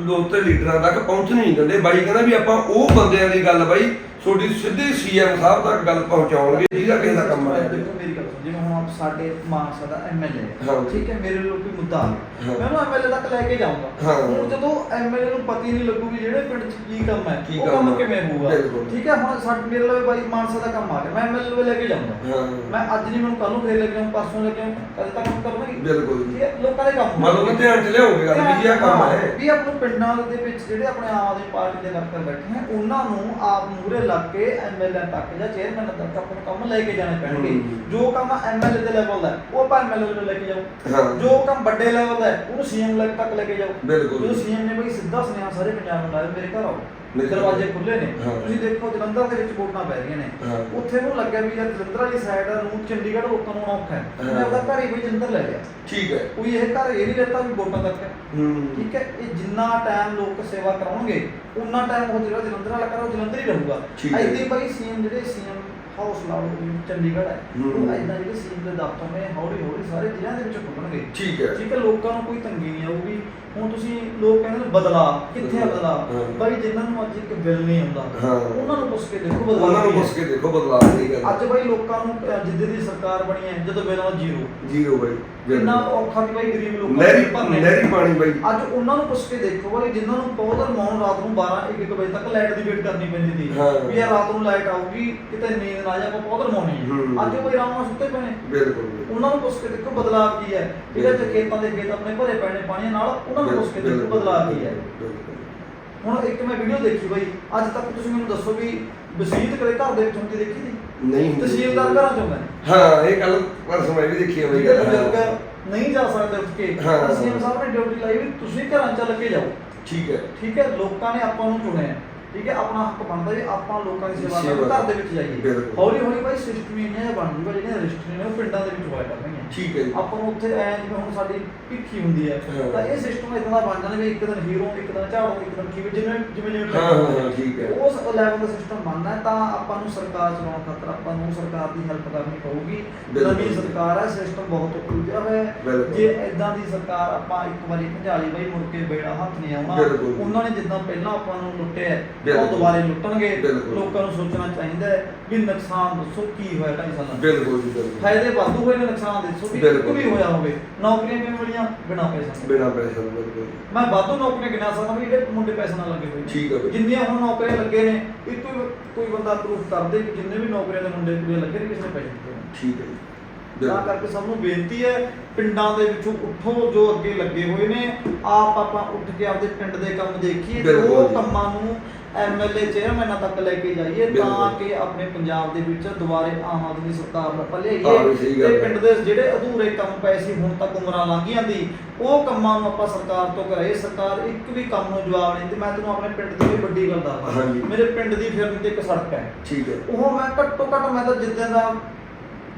ਲੋਕ ਤੇ ਲੀਡਰਾਂ ਤੱਕ ਪਹੁੰਚ ਨਹੀਂ ਦਿੰਦੇ। ਬਾਈ ਕਹਿੰਦਾ ਵੀ ਆਪਾਂ ਉਹ ਬੰਦਿਆਂ ਦੀ ਗੱਲ ਬਾਈ ਤੁਹਾਡੀ ਸਿੱਧੀ ਸੀਐਮ ਸਾਹਿਬ ਤੱਕ ਗੱਲ ਪਹੁੰਚਾਉਣਗੇ ਜਿਹਦਾ ਕਿਸੇ ਦਾ ਕੰਮ ਆਇਆ ਦੇਖੋ ਮੇਰੀ ਗੱਲ ਜਿਵੇਂ ਹੁਣ ਆਪ ਸਾਡੇ ਮਾਨਸਾ ਦਾ ਐਮਐਲਏ। ਠੀਕ ਹੈ ਮੇਰੇ ਲੋਕ ਮੁੱਦਾ। ਮੈਂ ਉਹਨੂੰ ਐਮਐਲਏ ਤੱਕ ਲੈ ਕੇ ਜਾਊਂਗਾ ਹਾਂ। ਹੁਣ ਜਦੋਂ ਐਮਐਲਏ ਨੂੰ ਪਤਾ ਨਹੀਂ ਲੱਗੂ ਵੀ ਜਿਹੜੇ ਪਿੰਡ 'ਚ ਕੀ ਕੰਮ ਹੈ ਕੀ ਉਹ ਕੰਮ। ਕਿਵੇਂ ਹੋਊਗਾ। ਠੀਕ ਹੈ ਹੁਣ ਸਾਡੇ ਮੇਰੇ ਲਈ ਬਾਈ ਮਾਨਸਾ ਦਾ ਕੰਮ ਆ ਗਿਆ ਮੈਂ ਐਮਐਲਏ ਨੂੰ ਲੈ ਕੇ ਜਾਊਂਗਾ ਮੈਂ ਅੱਜ ਨਹੀਂ ਮੈਨੂੰ ਕੱਲ ਨੂੰ ਫੇਰ ਲੈ ਕੇ ਆਉਂ ਪਰਸੋਂ ਲੈ ਕੇ ਆਉਂ ਕਦੇ ਤੱਕ ਕੰਮ ਕਰਵਾਂਗੀ ਬਿਲਕੁਲ ਠੀਕ ਹੈ ਲੋਕਾਂ ਦੇ ਕੰਮ ਮਤਲਬ ਧਿਆਨ ਚ ਲਿਆਓਗੇ ਗੱਲ ਵੀ ਇਹ ਕੰਮ ਹੈ ਵੀ ਆਪਣੇ ਪਿੰਡਾਂ ਦੇ ਵਿੱਚ ਜਿਹੜੇ ਆਪਣੇ ਆਮ ਆਦਮੀ ਪਾਰਟੀ ਦੇ ਵਰਕਰ ਬੈਠੇ ਹੈ ਉਹਨਾਂ ਨੂੰ ਆਪ ਮੂਹਰੇ ਲੱਗ ਕੇ ਐਮਐਲਏ ਤੱਕ ਜਾਂ ਚੇਅਰਮੈਨ ਤੱਕ ਆਪਣੇ ਕੰਮ ਲੈ ਕੇ ਜਾਣੇ ਪੈਣਗੇ। ਜੋ ਕੰਮ ਐਮਐਲਏ ਦੇ ਲੈਵਲ ਦਾ ਉਹ ਆਪਾਂ ਐਮਐਲਏ ਨੂੰ ਲੈ ਕੇ ਜਾਓ। ਜੋ ਕੰਮ ਵੱਡੇ ਲੈਵਲ ਦਾ ਉਹਨੂੰ ਸੀਐਮ ਤੱਕ ਲੈ ਕੇ ਜਾਓ। ਬਿਲਕੁਲ। ਜਦੋਂ ਸੀਐਮ ਨੇ ਬਈ ਸਿੱਧਾ ਸੁਨੇਹਾ ਸਾਰੇ ਪੰਜਾਬ ਨੂੰ ਲਾਇਆ ਮੇਰੇ ਘਰ ਆਓ। ਘਰ ਦਰਵਾਜ਼ੇ। ਖੁੱਲੇ ਨੇ ਹਾਂ। ਤੁਸੀਂ ਦੇਖੋ ਜਲੰਧਰ ਦੇ ਵਿੱਚ ਵੋਟਾਂ ਪੈ ਰਹੀਆਂ ਨੇ ਹਾਂ। ਉੱਥੇ ਨੂੰ ਲੱਗਿਆ ਵੀ ਯਾਰ ਜਲੰਧਰ ਵਾਲੀ ਸਾਈਡ ਨੂੰ ਚੰਡੀਗੜ੍ਹ ਲੋਕਾਂ ਨੂੰ ਆਉਣਾ ਔਖਾ ਹੈ ਉਹਨੇ ਹਾਂ। ਆਪਦਾ ਘਰ ਹੀ ਬਈ ਜਲੰਧਰ ਲੈ ਲਿਆ ਠੀਕ ਹੈ ਕੋਈ ਇਹ ਘਰ ਇਹ ਨਹੀਂ ਰਹਿਤਾ ਵੀ ਵੋਟਾਂ ਤੱਕ ਹੈ ਹੂੰ ਠੀਕ ਹੈ ਇਹ ਜਿੰਨਾ ਟਾਈਮ ਲੋਕ ਸੇਵਾ ਕਰਾਉਣਗੇ ਉਨਾ ਟਾਈਮ ਉਹ ਜਿਹੜਾ ਜਲੰਧਰ ਵਾਲਾ ਕਰੋ ਜਲੰਧਰ ਹੀ ਰਹੂਗਾ ਠੀਕ ਹੈ। ਐਦੀ ਭਾਈ ਸੀਐਮ ਜਿਹੜੇ ਸੀਐਮ ਹਾਊਸ ਲਾਓ ਚੰਡੀਗੜ੍ਹ ਹੈ ਹੂੰ। ਉਹ ਐਦਾਂ ਜਿਹੜੇ ਸੀਐਮ ਦੇ ਦਫ਼ਤਰ ਨੇ ਹੌਲੀ ਹੌਲੀ ਸਾਰੇ ਜ਼ਿਲ੍ਹਿਆਂ ਦੇ ਵਿੱਚ ਖੁੱਲਣਗੇ ਠੀਕ ਹੈ ਠੀਕ ਹੈ ਲੋਕਾਂ ਨੂੰ ਕੋਈ ਤੰਗੀ ਨਹੀਂ ਆਊਗੀ ਹੁਣ ਤੁਸੀਂ ਲੋਕ ਕਹਿੰਦੇ ਨੇ ਬਦਲਾ ਕਿੱਥੇ ਆ ਬਦਲਾ ਹਾਂ। ਭਾਈ ਜਿਨ੍ਹਾਂ ਨੂੰ ਅੱਜ ਇੱਕ ਬਿੱਲ ਨਹੀਂ ਆਉਂਦਾ ਹਾਂ। ਉਹਨਾਂ ਨੂੰ ਪੁੱਛ ਕੇ ਦੇਖੋ ਬਦਲਾ ਉਹਨਾਂ ਨੂੰ ਕੀ ਹੈ। ਪੁੱਛ ਕੇ ਦੇਖੋ ਬਦਲਾਅ ਦੀ ਗੱਲ ਅੱਜ ਭਾਈ ਲੋਕਾਂ ਨੂੰ ਅਹ, ਜਿੱਦੇ ਦੀ ਸਰਕਾਰ ਬਣੀ ਹੈ ਜਦੋਂ ਬਿੱਲ ਜ਼ੀਰੋ ਜੀਰੋ ਬਾਈ ਕਿੰਨਾ ਔਖਾ ਵੀ ਭਾਈ ਗਰੀਬ ਲੋਕਾਂ ਨਹਿਰੀ ਭਰਨੇ। ਨਹਿਰੀ ਪਾਣੀ ਬਾਈ ਅੱਜ ਉਹਨਾਂ ਨੂੰ ਪੁੱਛ ਕੇ ਦੇਖੋ ਵਾਲੀ ਜਿਨ੍ਹਾਂ ਨੂੰ ਪੌਦਰ ਮੌਨ ਰਾਤ ਨੂੰ 12 1 1 ਵਜੇ ਤੱਕ ਲਾਈਟ ਦੀ ਵੇਟ ਕਰਨੀ ਪੈਂਦੀ ਸੀ ਹਾਂ। ਵੀ ਯਾਰ ਰਾਤ ਨੂੰ ਲਾਈਟ ਆਊਗੀ ਕਿਤੇ ਨੀਂਦ ਨਾ ਆ ਜਾ ਆਪਾਂ ਪੌਦਰ ਹੂੰ। ਅੱਜ ਉਹ ਆਰਾਮ ਨਾਲ ਸੁੱਤੇ ਪਏ ਨੇ। ਬਿਲਕੁਲ ਉਹਨਾਂ ਨੂੰ ਪੁੱਛ ਕੇ ਦੇਖੋ ਬਦਲਾਅ ਕੀ ਹੈ। ਜਿਹੜੇ ਤੇ ਖੇਤਾਂ ਦੇ ਖੇਤ ਆਪਣੇ ਭਰੇ ਪਏ ਨੇ ਪਾਣੀ ਨਾਲ ਉਹਨਾਂ ਨੂੰ ਪੁੱਛ ਕੇ ਦੇਖੋ ਬਦਲਾਅ ਕੀ ਹੈ। ਬਿਲਕੁਲ। ਹੁਣ ਇੱਕ ਮੈਂ ਵੀਡੀਓ ਦੇਖੀ ਬਾਈ ਅੱਜ ਤੱਕ ਤੁਸੀਂ ਮੈਨੂੰ ਦੱਸੋ ਵੀ ਵਸੀਤ ਕਦੇ ਘਰ ਦੇ ਵਿੱਚ ਹੁੰਦੀ ਦੇਖੀ ਸੀ ਨਹੀਂ ਹੁੰਦੀ। ਤਹਿਸੀਲਦਾਰ ਘਰਾਂ ਚ ਨੇ ਹਾਂ ਇਹ ਗੱਲ ਪਰਸੋਂ ਮੈਂ ਵੀ ਦੇਖੀ ਹੈ ਬਾਈ ਗੱਲ ਬਜ਼ੁਰਗ ਨਹੀਂ ਜਾ ਸਕਦੇ ਉੱਠ ਕੇ। ਹਾਂ। ਸੀਐਮ ਸਾਹਿਬ ਨੇ ਡਿਊਟੀ ਲਾਈ ਵੀ ਤੁਸੀਂ ਘਰਾਂ ਚ ਲੱਗੇ ਜਾਓ। ਠੀਕ ਹੈ। ਠੀਕ ਹੈ ਲੋਕਾਂ ਨੇ ਆਪਾਂ ਨੂੰ ਚੁਣਿਆ। ਠੀਕ ਹੈ ਆਪਣਾ ਹੱਕ ਬਣਦਾ ਵੀ ਆਪਾਂ ਲੋਕਾਂ ਦੀ ਸੇਵਾ ਕਰਨ ਘਰ ਦੇ ਵਿੱਚ ਜਾਈਏ ਬਿਲਕੁਲ। ਹੌਲੀ ਹੌਲੀ ਬਾਈ ਸਿਸਟਮ ਹੀ ਇੰਨਾ ਜਿਹਾ ਬਣ ਜੂਗਾ ਜਿਹੜੀਆਂ ਰਜਿਸਟਰੀ ਨੇ ਉਹ ਪਿੰਡਾਂ ਦੇ ਵਿੱਚ ਹੋਇਆ ਕਰਨਗੀਆਂ ਠੀਕ ਹੈ ਜੀ। ਆਪਾਂ ਨੂੰ ਉੱਥੇ ਐ ਜਿਵੇਂ ਹੁਣ ਸਾਡੀ ਭਿੱਖੀ ਹੁੰਦੀ ਹੈ ਹਾਂ। ਤਾਂ ਇਹ ਸਿਸਟਮ ਇਦਾਂ ਦਾ ਬਣ ਜਾਂਦਾ ਵੀ ਇੱਕ ਦਿਨ ਹੀਰੋ ਇੱਕ ਦਿਨ ਝਾੜੂ ਇੱਕ ਦਿਨ ਕਿਵੇਂ ਜਿਵੇਂ ਜਿਵੇਂ ਜਿਵੇਂ ਹਾਂ, ਹਾਂ, ਹਾਂ, ਠੀਕ ਹੈ। ਉਸ ਲੈਵਲ ਦਾ ਸਿਸਟਮ ਬਣਨਾ ਹੈ ਤਾਂ ਆਪਾਂ ਨੂੰ ਸਰਕਾਰ ਚਲਾਉਣ ਖਾਤਰ ਆਪਾਂ ਨੂੰ ਸਰਕਾਰ ਦੀ ਹੈਲਪ ਕਰਨੀ ਪਊਗੀ ਬਿਲਕੁਲ। ਨਵੀਂ ਸਰਕਾਰ ਹੈ ਸਿਸਟਮ ਬਹੁਤ ਉਲਝਿਆ ਹੋਇਆ ਹੈ ਬਿਲਕੁਲ। ਜੇ ਇਦਾਂ ਦੀ ਸਰਕਾਰ ਆਪਾਂ ਇੱਕ ਵਾਰੀ ਭੰਜਾਲੀ ਬਈ ਮੁੜ ਕੇ ਬੇੜਾ ਹੱਥ ਨਹੀਂ ਆਉਣਾ ਬਿਲਕੁਲ। ਉਹਨਾਂ ਨੇ ਜਿੱਦਾਂ ਪਹਿਲਾਂ ਆਪਾਂ ਨੂੰ ਲੁੱਟਿਆ ਹੈ, ਬਿਲਕੁਲ। ਉਹ ਦੁਬਾਰੇ ਲੁੱਟਣਗੇ ਬਿਲਕੁਲ। ਲੋਕਾਂ ਨੂੰ ਸੋਚਣਾ ਚਾਹੀਦਾ ਹੈ ਵੀ ਨੁਕਸਾਨ ਦੱਸੋ ਕੀ ਹੋਇਆ ਢਾਈ ਸਾਲਾਂ 'ਚ। ਬਿਲਕੁਲ ਜੀ ਬਿਲਕੁਲ ਫਾਇਦੇ ਵਾਧੂ ਹੋਏ ਨੇ ਨੁਕਸਾਨ ਦੱਸੋ ਵੀ ਬਿਲਕੁਲ। ਵੀ ਹੋਇਆ ਹੋਵੇ ਨੌਕਰੀਆਂ ਕਿਵੇਂ ਮਿਲੀਆਂ ਬਿਨਾਂ ਪੈਸੇ। ਬਿਨਾ ਪੈਸੇ ਤੋਂ ਬਿਲਕੁਲ ਮੈਂ ਵਾਧੂ ਨੌਕਰੀਆਂ ਗਿਣਾ ਸਕਦਾ ਵੀ ਜਿਹੜੇ ਮੁੰਡੇ ਪੈਸੇ ਨਾਲ ਲੱਗੇ ਹੋਏ ਨੇ। ਠੀਕ ਹੈ ਬਈ। ਜਿੰਨੀਆਂ ਹੁਣ ਨੌਕਰੀਆਂ ਲੱਗੇ ਨੇ ਇੱਕ ਕੋਈ ਕੋਈ ਬੰਦਾ ਪ੍ਰੂਫ ਕਰਦੇ ਕਿ ਜਿੰਨੇ ਵੀ ਨੌਕਰੀਆਂ ਦੇ ਮੁੰਡੇ ਕੁੜੀਆਂ ਲੱਗੇ ਨੇ ਕਿਸੇ ਨੇ ਪੈਸੇ ਦਿੱਤੇ ਨੇ ਠੀਕ ਹੈ ਜੀ ਤਾਂ ਬਿਲਕੁਲ ਕਰਕੇ ਸਭ ਨੂੰ ਬੇਨਤੀ ਹੈ ਪਿੰਡਾਂ ਦੇ ਵਿੱਚੋਂ ਉੱਠੋ ਜੋ ਅੱਗੇ ਲੱਗੇ ਹੋਏ ਨੇ ਆਪ ਆਪਾਂ ਉੱਠ ਕੇ ਆਪਦੇ ਪਿੰਡ ਦੇ ਕੰਮ ਦੇਖੀਏ ਤੇ ਬਿਲਕੁਲ ਉਹ ਜੀ। ਕੰਮਾਂ ਨੂੰ ਐਮਐਲਏ ਚੇਅਰਮੈਨਾਂ ਤੱਕ ਲੈ ਕੇ ਜਾਈਏ ਤਾਂ ਬਿਲਕੁਲ। ਕਿ ਆਪਣੇ ਪੰਜਾਬ ਦੇ ਵਿੱਚ ਦੁਬਾਰੇ ਆਮ ਆਦਮੀ ਸਰਕਾਰ ਨੂੰ ਆਪਾਂ ਹਾਂ ਲਿਆਈਏ ਸਹੀ ਗੱਲ ਤੇ ਹੈ। ਪਿੰਡ ਦੇ ਜਿਹੜੇ ਅਧੂਰੇ ਕੰਮ ਪਏ ਸੀ ਹੁਣ ਤੱਕ ਉਮਰਾਂ ਲੰਘੀਆਂ ਦੀ ਉਹ ਕੰਮਾਂ ਨੂੰ ਆਪਾਂ ਸਰਕਾਰ ਤੋਂ ਕਰਾਈਏ। ਸਰਕਾਰ ਇੱਕ ਵੀ ਕੰਮ ਨੂੰ ਜਵਾਬ ਨਹੀਂ ਤੇ ਮੈਂ ਤੈਨੂੰ ਆਪਣੇ ਪਿੰਡ ਦੀ ਵੀ ਵੱਡੀ ਗੱਲ ਦੱਸਦਾ। ਹਾਂਜੀ। ਮੇਰੇ ਪਿੰਡ ਦੀ ਫਿਰਨ ਤੇ ਇੱਕ ਸੜਕ ਹੈ। ਠੀਕ ਹੈ। ਉਹ ਮੈਂ ਘੱਟੋ ਘੱਟ ਮੈਂ ਤਾਂ ਜਿੱਦਾਂ ਦਾ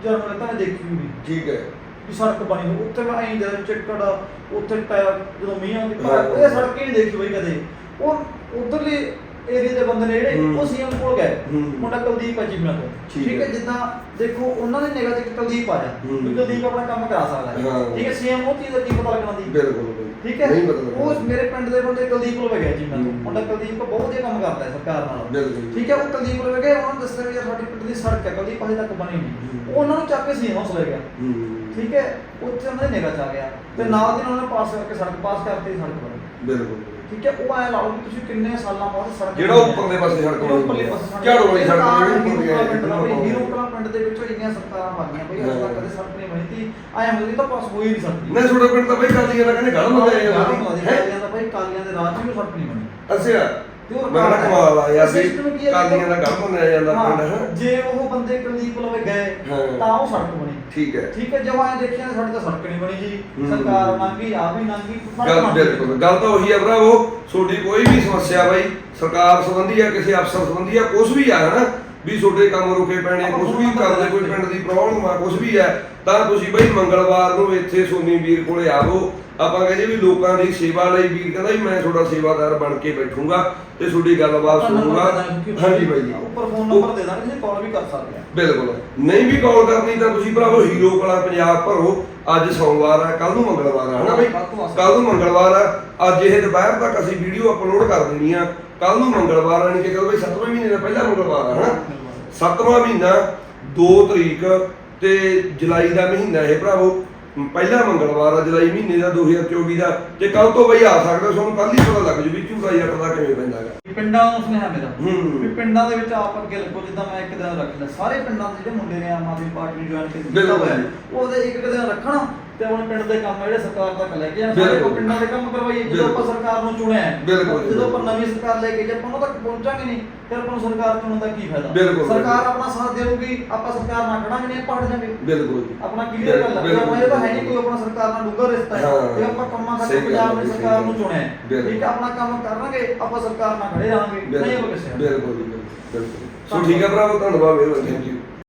ਜਨਮ ਲੈਤਾ ਦੇਖੀ ਨਹੀਂ। ਠੀਕ ਹੈ। ਵੀ ਸੜਕ ਬਣੀ ਹੋਈ। ਉੱਥੇ ਮੈਂ ਐਂ ਜਦੋਂ ਚਿੱਕੜ ਉੱਥੇ ਟਾਇਰ ਜਦੋਂ ਮੀਂਹ ਆਉਂਦੀ ਪਰ ਹਾਂ। ਇਹ ਸੜਕ ਹੀ ਨਹੀਂ ਦੇਖੀ ਬਈ ਕਦੇ। ਉਹ ਉਧਰਲੇ ਏਰੀਆ ਦੇ ਬੰਦੇ ਨੇ ਜਿਹੜੇ ਹੂੰ। ਉਹ ਸੀਐਮ ਕੋਲ ਗਏ ਹੂੰ। ਮੁੰਡਾ ਕੁਲਦੀਪ ਹੈ ਜੀ ਮੇਰਾ ਤੋਂ ਠੀਕ ਠੀਕ ਹੈ ਹੈ। ਜਿੱਦਾਂ ਦੇਖੋ ਉਹਨਾਂ ਦੀ ਨਿਗਾਹ 'ਚ ਕੁਲਦੀਪ ਆ ਜਾ ਹੂੰ। ਵੀ ਕੁਲਦੀਪ ਆਪਣਾ ਕੰਮ ਕਰਾ ਸਕਦਾ ਹੈ ਹਾਂ। ਠੀਕ ਹੈ ਸੀਐਮ ਉਹ ਚੀਜ਼ ਦਾ ਕੀ ਪਤਾ ਲੱਗਣਾ ਦੀ ਬਿਲਕੁਲ ਬਿਲਕੁਲ। ਠੀਕ ਹੈ ਨਹੀਂ ਪਤਾ ਉਹ। ਮੇਰੇ ਪਿੰਡ ਦੇ ਬੰਦੇ ਕੁਲਦੀਪ ਕੋਲ ਗਿਆ ਜੀ ਮੈਂ ਹੂੰ। ਮੁੰਡਾ ਕੁਲਦੀਪ ਬਹੁਤ ਵਧੀਆ ਕੰਮ ਕਰਦਾ ਹੈ ਸਰਕਾਰ ਨਾਲ ਬਿਲਕੁਲ। ਠੀਕ ਹੈ ਉਹ ਕੁਲਦੀਪ ਕੋਲ ਗਏ ਉਹਨਾਂ ਨੂੰ ਦੱਸਿਆ ਵੀ ਯਾਰ ਪਿੰਡ ਦੀ ਸੜਕ ਹੈ ਕੁਲਦੀਪ ਅਜੇ ਤੱਕ ਬਣੀ ਨਹੀਂ ਹੂੰ। ਉਹ ਉਹਨਾਂ ਨੂੰ ਚੱਕ ਕੇ ਸੀਐਮ ਹਾਊਸ ਲੈ ਗਿਆ ਹੂੰ ਠੀਕ ਹੈ ਉੱਥੇ ਉਹਨਾਂ ਦੀ ਨਿਗਾਹ ਚ ਆ ਗਿਆ ਤੇ ਨਾਲ ਦੀ ਨਾਲ ਉਹਨੇ ਪਾਸ ਕਰਕੇ ਸੜਕ ਪਾਸ ਕਰਤੀ ਸੜਕ ਬਣੀ ਬਿਲਕੁਲ। ਠੀਕ ਹੈ ਉਹ ਐ ਲਾਓ ਵੀ ਤੁਸੀਂ ਕਿੰਨੇ ਸਾਲਾਂ ਬਾਅਦ ਸੜਕ ਜਿਹੜਾ ਬਣੀ ਹੈ। ਉੱਪਰਲੇ ਪਾਸੇ ਸੜਕ ਜਿਹੜਾ ਬਣੀ ਉੱਪਰਲੇ ਹੈ। ਪਾਸੇ ਸੜਕ ਝਾੜੂ ਵਾਲੀ ਸੜਕ ਇਹ ਜਿਹੜੀ ਹੀਰੋ ਹੁੰਦੀ ਹੈ, ਕਲਾਂ ਪਿੰਡ ਦਾ ਬਈ ਇਹਨੂੰ ਹੀਰੋ ਕਲਾਂ ਪਿੰਡ ਦੇ ਵਿੱਚੋਂ ਇੰਨੀਆਂ ਸਰਕਾਰਾਂ ਬਣ ਗਈਆਂ ਬਈ ਅੱਜ ਤੱਕ ਕਦੇ ਸੜਕ ਨਹੀਂ ਬਣੀ ਤੀ ਐ ਹੁੰਦੀ ਤਾਂ ਪਾਸ ਹੋ ਹੀ ਨਹੀਂ ਸਕਦੀ ਨਹੀਂ ਛੋਟੇ ਪਿੰਡ ਤਾਂ ਬਈ ਕਾਲੀਆਂ ਦਾ ਕਹਿੰਦੇ ਗੜ ਮੰਗਿਆ ਜਾਂਦਾ ਹੈ? ਕਾਲੀਆਂ ਦਾ ਬਈ ਕਾਲੀਆਂ ਦੇ ਰਾਜ 'ਚ ਵੀ ਸੜਕ ਨਹੀਂ ਬਣੀ। ਅੱਛਾ। ਤੇ ਹੋਰ ਮੈਂ ਕਿਹਾ ਕਾਰਨ ਹੈ। ਕਮਾਲ ਆ ਯਾਰ ਵੀ System ਕੀ ਹੈ ਕਾਲੀਆਂ ਦਾ ਗੜ ਮੰਗਿਆ ਜਾਂਦਾ ਪਿੰਡ ਹਾਂ, ਹੈ? ਜੇ ਉਹ ਬੰਦੇ ਕੁਲਦੀਪ ਲਵੇ ਗਏ ਹਾਂ। ਤਾਂ ਉਹ ਸੜਕ ਬਣੀ। ਠੀਕ ਹੈ। ਠੀਕ ਹੈ ਆਏ ਦੇਖਿਆ ਸਾਡੇ ਤਾਂ ਸੜਕ ਨਹੀਂ ਬਣੀ ਜੀ। ਹੂੰ। ਸਰਕਾਰ ਮੰਗੀ ਆ ਵੀ ਮੰਗੀ ਗੱਲ ਬਿਲਕੁਲ ਗੱਲ ਤਾਂ ਉਹੀ ਆ ਭਰਾਵੋ ਤੁਹਾਡੀ ਕੋਈ ਵੀ ਸਮੱਸਿਆ ਬਾਈ ਸਰਕਾਰ ਸੰਬੰਧੀ ਆ ਕਿਸੇ ਅਫਸਰ ਸੰਬੰਧੀ ਆ ਕੁਝ ਵੀ ਆ ਹਨਾ? ਵੀ ਤੁਹਾਡੇ ਕੰਮ ਰੁਕੇ ਪੈਣੇ ਕੁਝ ਵੀ ਕਰਦੇ ਕੋਈ ਪਿੰਡ ਦੀ ਪ੍ਰੋਬਲਮ ਆ ਕੁਝ ਵੀ ਆ ਤਾਂ ਤੁਸੀਂ ਬਾਈ ਮੰਗਲਵਾਰ ਨੂੰ ਇੱਥੇ ਸੋਨੀ ਵੀਰ ਕੋਲੇ ਆਵੋ। ਆਪਾਂ ਕਹਿੰਦੇ ਵੀ ਲੋਕਾਂ ਦੀ ਸੇਵਾ ਲਈ ਵੀਰ ਕਹਿੰਦਾ ਵੀ ਮੈਂ ਤੁਹਾਡਾ ਸੇਵਾਦਾਰ ਬਣ ਕੇ ਬੈਠੂੰਗਾ ਤੇ ਤੁਹਾਡੀ ਗੱਲਬਾਤ ਸੁਣੂਗਾ। ਹਾਂਜੀ ਬਾਈ ਜੀ। ਉੱਪਰ ਫੋਨ ਨੰਬਰ ਦੇ ਦਾਂਗੇ ਤੁਸੀਂ ਕਾਲ ਵੀ ਕਰ ਸਕਦੇ ਆ। ਬਿਲਕੁਲ। ਨਹੀਂ ਵੀ ਕਾਲ ਕਰਨੀ ਤਾਂ ਤੁਸੀਂ ਭਰਾਵੋ ਹੀਰੋ ਕਲਾ ਪੰਜਾਬ ਭਰੋ। ਅੱਜ ਸੋਮਵਾਰ ਹੈ ਕੱਲ ਨੂੰ ਮੰਗਲਵਾਰ ਹੈ ਹਨਾ ਬਈ? ਆ। ਕੱਲ ਨੂੰ ਮੰਗਲਵਾਰ ਹੈ ਅੱਜ ਇਹ ਦੁਪਹਿਰ ਤੱਕ ਅਸੀਂ ਵੀਡੀਓ ਅਪਲੋਡ ਕਰ ਦੇਣੀ ਆ। ਕੱਲ ਨੂੰ ਮੰਗਲਵਾਰ ਆਣੀ ਕਿ ਕੱਲ ਬਈ 7ਵੇਂ ਮਹੀਨੇ ਦਾ ਪਹਿਲਾ ਮੰਗਲਵਾਰ ਆ ਹਨਾ ਸੱਤਵਾਂ ਮਹੀਨਾ 2 ਤਰੀਕ ਤੇ ਜੁਲਾਈ ਦਾ ਮਹੀਨਾ ਇਹ ਭਰਾਵੋ ਪਹਿਲਾ ਮੰਗਲਵਾਰ ਆ ਜੁਲਾਈ ਮਹੀਨੇ ਦਾ 2024 ਦਾ ਤੇ ਕੱਲ ਤੋਂ ਬਈ ਆ ਸਕਦਾ ਤੁਹਾਨੂੰ ਕੱਲ ਹੀ ਪਤਾ ਲੱਗ ਜੂ ਵੀ ਝੂਟਾ ਜੱਟ ਦਾ ਕਿਵੇਂ ਪੈਂਦਾ ਗਾ ਪਿੰਡਾਂ ਨੂੰ ਸੁਨੇਹਾ ਮੇਰਾ ਹੂੰ। ਵੀ ਪਿੰਡਾਂ ਦੇ ਵਿੱਚ ਆਪ ਅੱਗੇ ਲੱਗੋ ਜਿੱਦਾਂ ਮੈਂ ਇੱਕ ਦਿਨ ਰੱਖ ਲਿਆ ਸਾਰੇ ਪਿੰਡਾਂ ਦੇ ਜਿਹੜੇ ਮੁੰਡੇ ਨੇ ਆਮ ਆਦਮੀ ਪਾਰਟੀ ਨੂੰ ਜੁਆਇਨ ਕੀਤਾ। ਹੋਇਆ ਉਹਦੇ ਇੱਕ ਦਿਨ ਰੱਖਣਾ ਤੇ ਆਪਣੇ ਪਿੰਡ ਦੇ ਕੰਮ ਜਿਹੜੇ ਸਰਕਾਰ ਤੱਕ ਲੈ ਕੇ ਸਾਰੇ। ਕੋ ਪਿੰਡਾਂ ਦੇ ਕੰਮ ਕਰਵਾਈਏ ਜਦੋਂ ਆਪਾਂ। ਸਰਕਾਰ ਨੂੰ ਚੁਣਿਆ ਬਿਲਕੁਲ। ਜਦੋਂ ਆਪਾਂ ਨਵੀਂ ਸਰਕਾਰ ਲੈ ਕੇ ਜੇ ਆਪਾਂ ਉਹਨਾਂ ਤੱਕ ਪਹੁੰਚਾਂਗੇ ਨਹੀਂ ਫਿਰ ਆਪਾਂ ਨੂੰ ਸਰਕਾਰ ਚੁਣਨ ਦਾ ਕੀ ਫਾਇਦਾ। ਸਰਕਾਰ ਆਪਣਾ ਸਾਥ ਦੇਊਗੀ ਆਪਾਂ ਸਰਕਾਰ ਨਾਲ ਖੜਾਂਗੇ ਨਹੀਂ ਆਪਾਂ ਹਟ ਜਾਾਂਗੇ ਬਿਲਕੁਲ ਜੀ ਆਪਣਾ ਕਲੀਅਰ ਗੱਲ ਹੈ। ਆਪਣਾ ਇਹ ਤਾਂ ਹੈ ਨਹੀਂ ਕੋਈ ਆਪਣਾ ਸਰਕਾਰ ਨਾਲ ਡੂੰਘਾ ਰਿਸ਼ਤਾ ਹੈ। ਤੇ ਆਪਾਂ ਕੰਮਾਂ ਕਰਕੇ ਪੰਜਾਬ ਦੀ ਸਰਕਾਰ ਨੂੰ। ਚੁਣਿਆ। ਠੀਕ ਹੈ ਆਪਣਾ ਕੰਮ ਕਰਾਂਗੇ ਆਪਾਂ ਸਰਕਾਰ ਨਾਲ ਖੜੇ ਰਹਾਂਗੇ ਨਹੀਂ ਆਪਾਂ ਕਿਸੇ ਬਿਲਕੁਲ ਬਿਲਕੁਲ ਸੋ ਠੀਕ ਹੈ ਭਰਾਵੋ ਧੰਨਵਾਦ ਮਿਹਰਬਾਨੀ ਥੈਂਕ ਯੂ